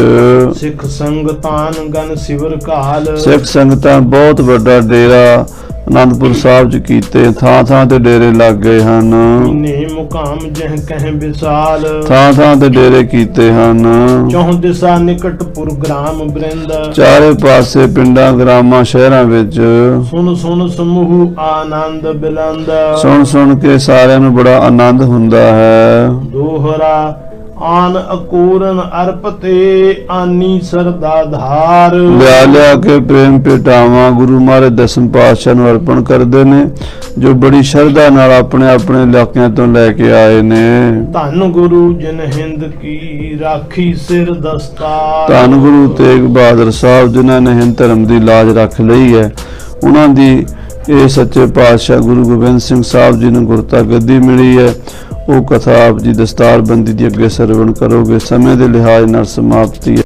Speaker 2: ਸਿੱਖ ਸੰਗਤਾਨ ਗਨ ਸਿਵਰ ਕਾਲ
Speaker 1: ਸਿੱਖ ਸੰਗਤਾਂ ਬਹੁਤ ਵੱਡਾ ਡੇਰਾ। ਅਨੰਦਪੁਰ ਸਾਹਿਬ ਚ ਕੀਤੇ ਥਾਂ ਥਾਂ ਤੇ ਡੇਰੇ ਲੱਗ ਗਏ ਹਨ।
Speaker 2: ਨੇ ਮੁਕਾਮ ਜਹ ਕਹਿ ਵਿਸਾਲ।
Speaker 1: ਥਾਂ ਥਾਂ ਤੇ ਡੇਰੇ ਕੀਤੇ ਹਨ।
Speaker 2: ਚੌਹ ਦਿਸਾ ਨਿਕਟ ਪੁਰ ਗ੍ਰਾਮ ਬ੍ਰਿੰਦ।
Speaker 1: ਚਾਰੇ ਪਾਸੇ ਪਿੰਡਾਂ ਗ੍ਰਾਮਾਂ ਸ਼ਹਿਰਾਂ ਵਿੱਚ।
Speaker 2: ਸੁਨ ਸੁਨ ਸਮੂਹ ਆਨੰਦ ਬਿਲੰਦ।
Speaker 1: ਸੁਣ ਸੁਣ ਕੇ ਸਾਰਿਆਂ ਨੂੰ ਬੜਾ ਆਨੰਦ ਹੁੰਦਾ ਹੈ।
Speaker 2: ਦੋਹਰਾ ਆਨ ਅਕੂਰਨ ਅਰਪਤੇ ਆਨੀ ਸਰਦਾ ਧਾਰ।
Speaker 1: ਲਿਆ ਲਿਆ ਕੇ ਪ੍ਰੇਮ ਪਿਟਾਵਾਂ ਗੁਰੂ ਮਹਾਰਾਜ ਦਸਮ ਪਾਤਸ਼ਾਹ ਨੂੰ ਅਰਪਣ ਕਰਦੇ ਨੇ ਜੋ ਬੜੀ ਸ਼ਰਧਾ ਨਾਲ ਆਪਣੇ ਆਪਣੇ ਇਲਾਕਿਆਂ ਤੋਂ ਲੈ ਕੇ ਆਏ ਨੇ।
Speaker 2: ਧੰਨ ਗੁਰੂ ਜਨ ਹਿੰਦ ਕੀ ਰਾਖੀ ਸਿਰ ਦਸਤਾਰ।
Speaker 1: ਧੰਨ ਗੁਰੂ ਤੇਗ ਬਹਾਦਰ ਸਾਹਿਬ ਜਿਨ੍ਹਾਂ ਨੇ ਹਿੰਦ ਧਰਮ ਦੀ ਲਾਜ ਰੱਖ ਲਈ ਹੈ ਉਹਨਾਂ ਦੀ ਇਹ ਸੱਚੇ ਪਾਤਸ਼ਾਹ ਗੁਰੂ ਗੋਬਿੰਦ ਸਿੰਘ ਸਾਹਿਬ ਜੀ ਨੂੰ ਗੁਰਤਾ ਗੱਦੀ ਮਿਲੀ ਹੈ। ਉਹ ਕਥਾ ਆਪ ਜੀ ਦਸਤਾਰਬੰਦੀ ਦੀ ਅੱਗੇ ਸਰਵਣ ਕਰੋਗੇ ਸਮੇਂ ਦੇ ਲਿਹਾਜ਼ ਨਾਲ ਸਮਾਪਤੀ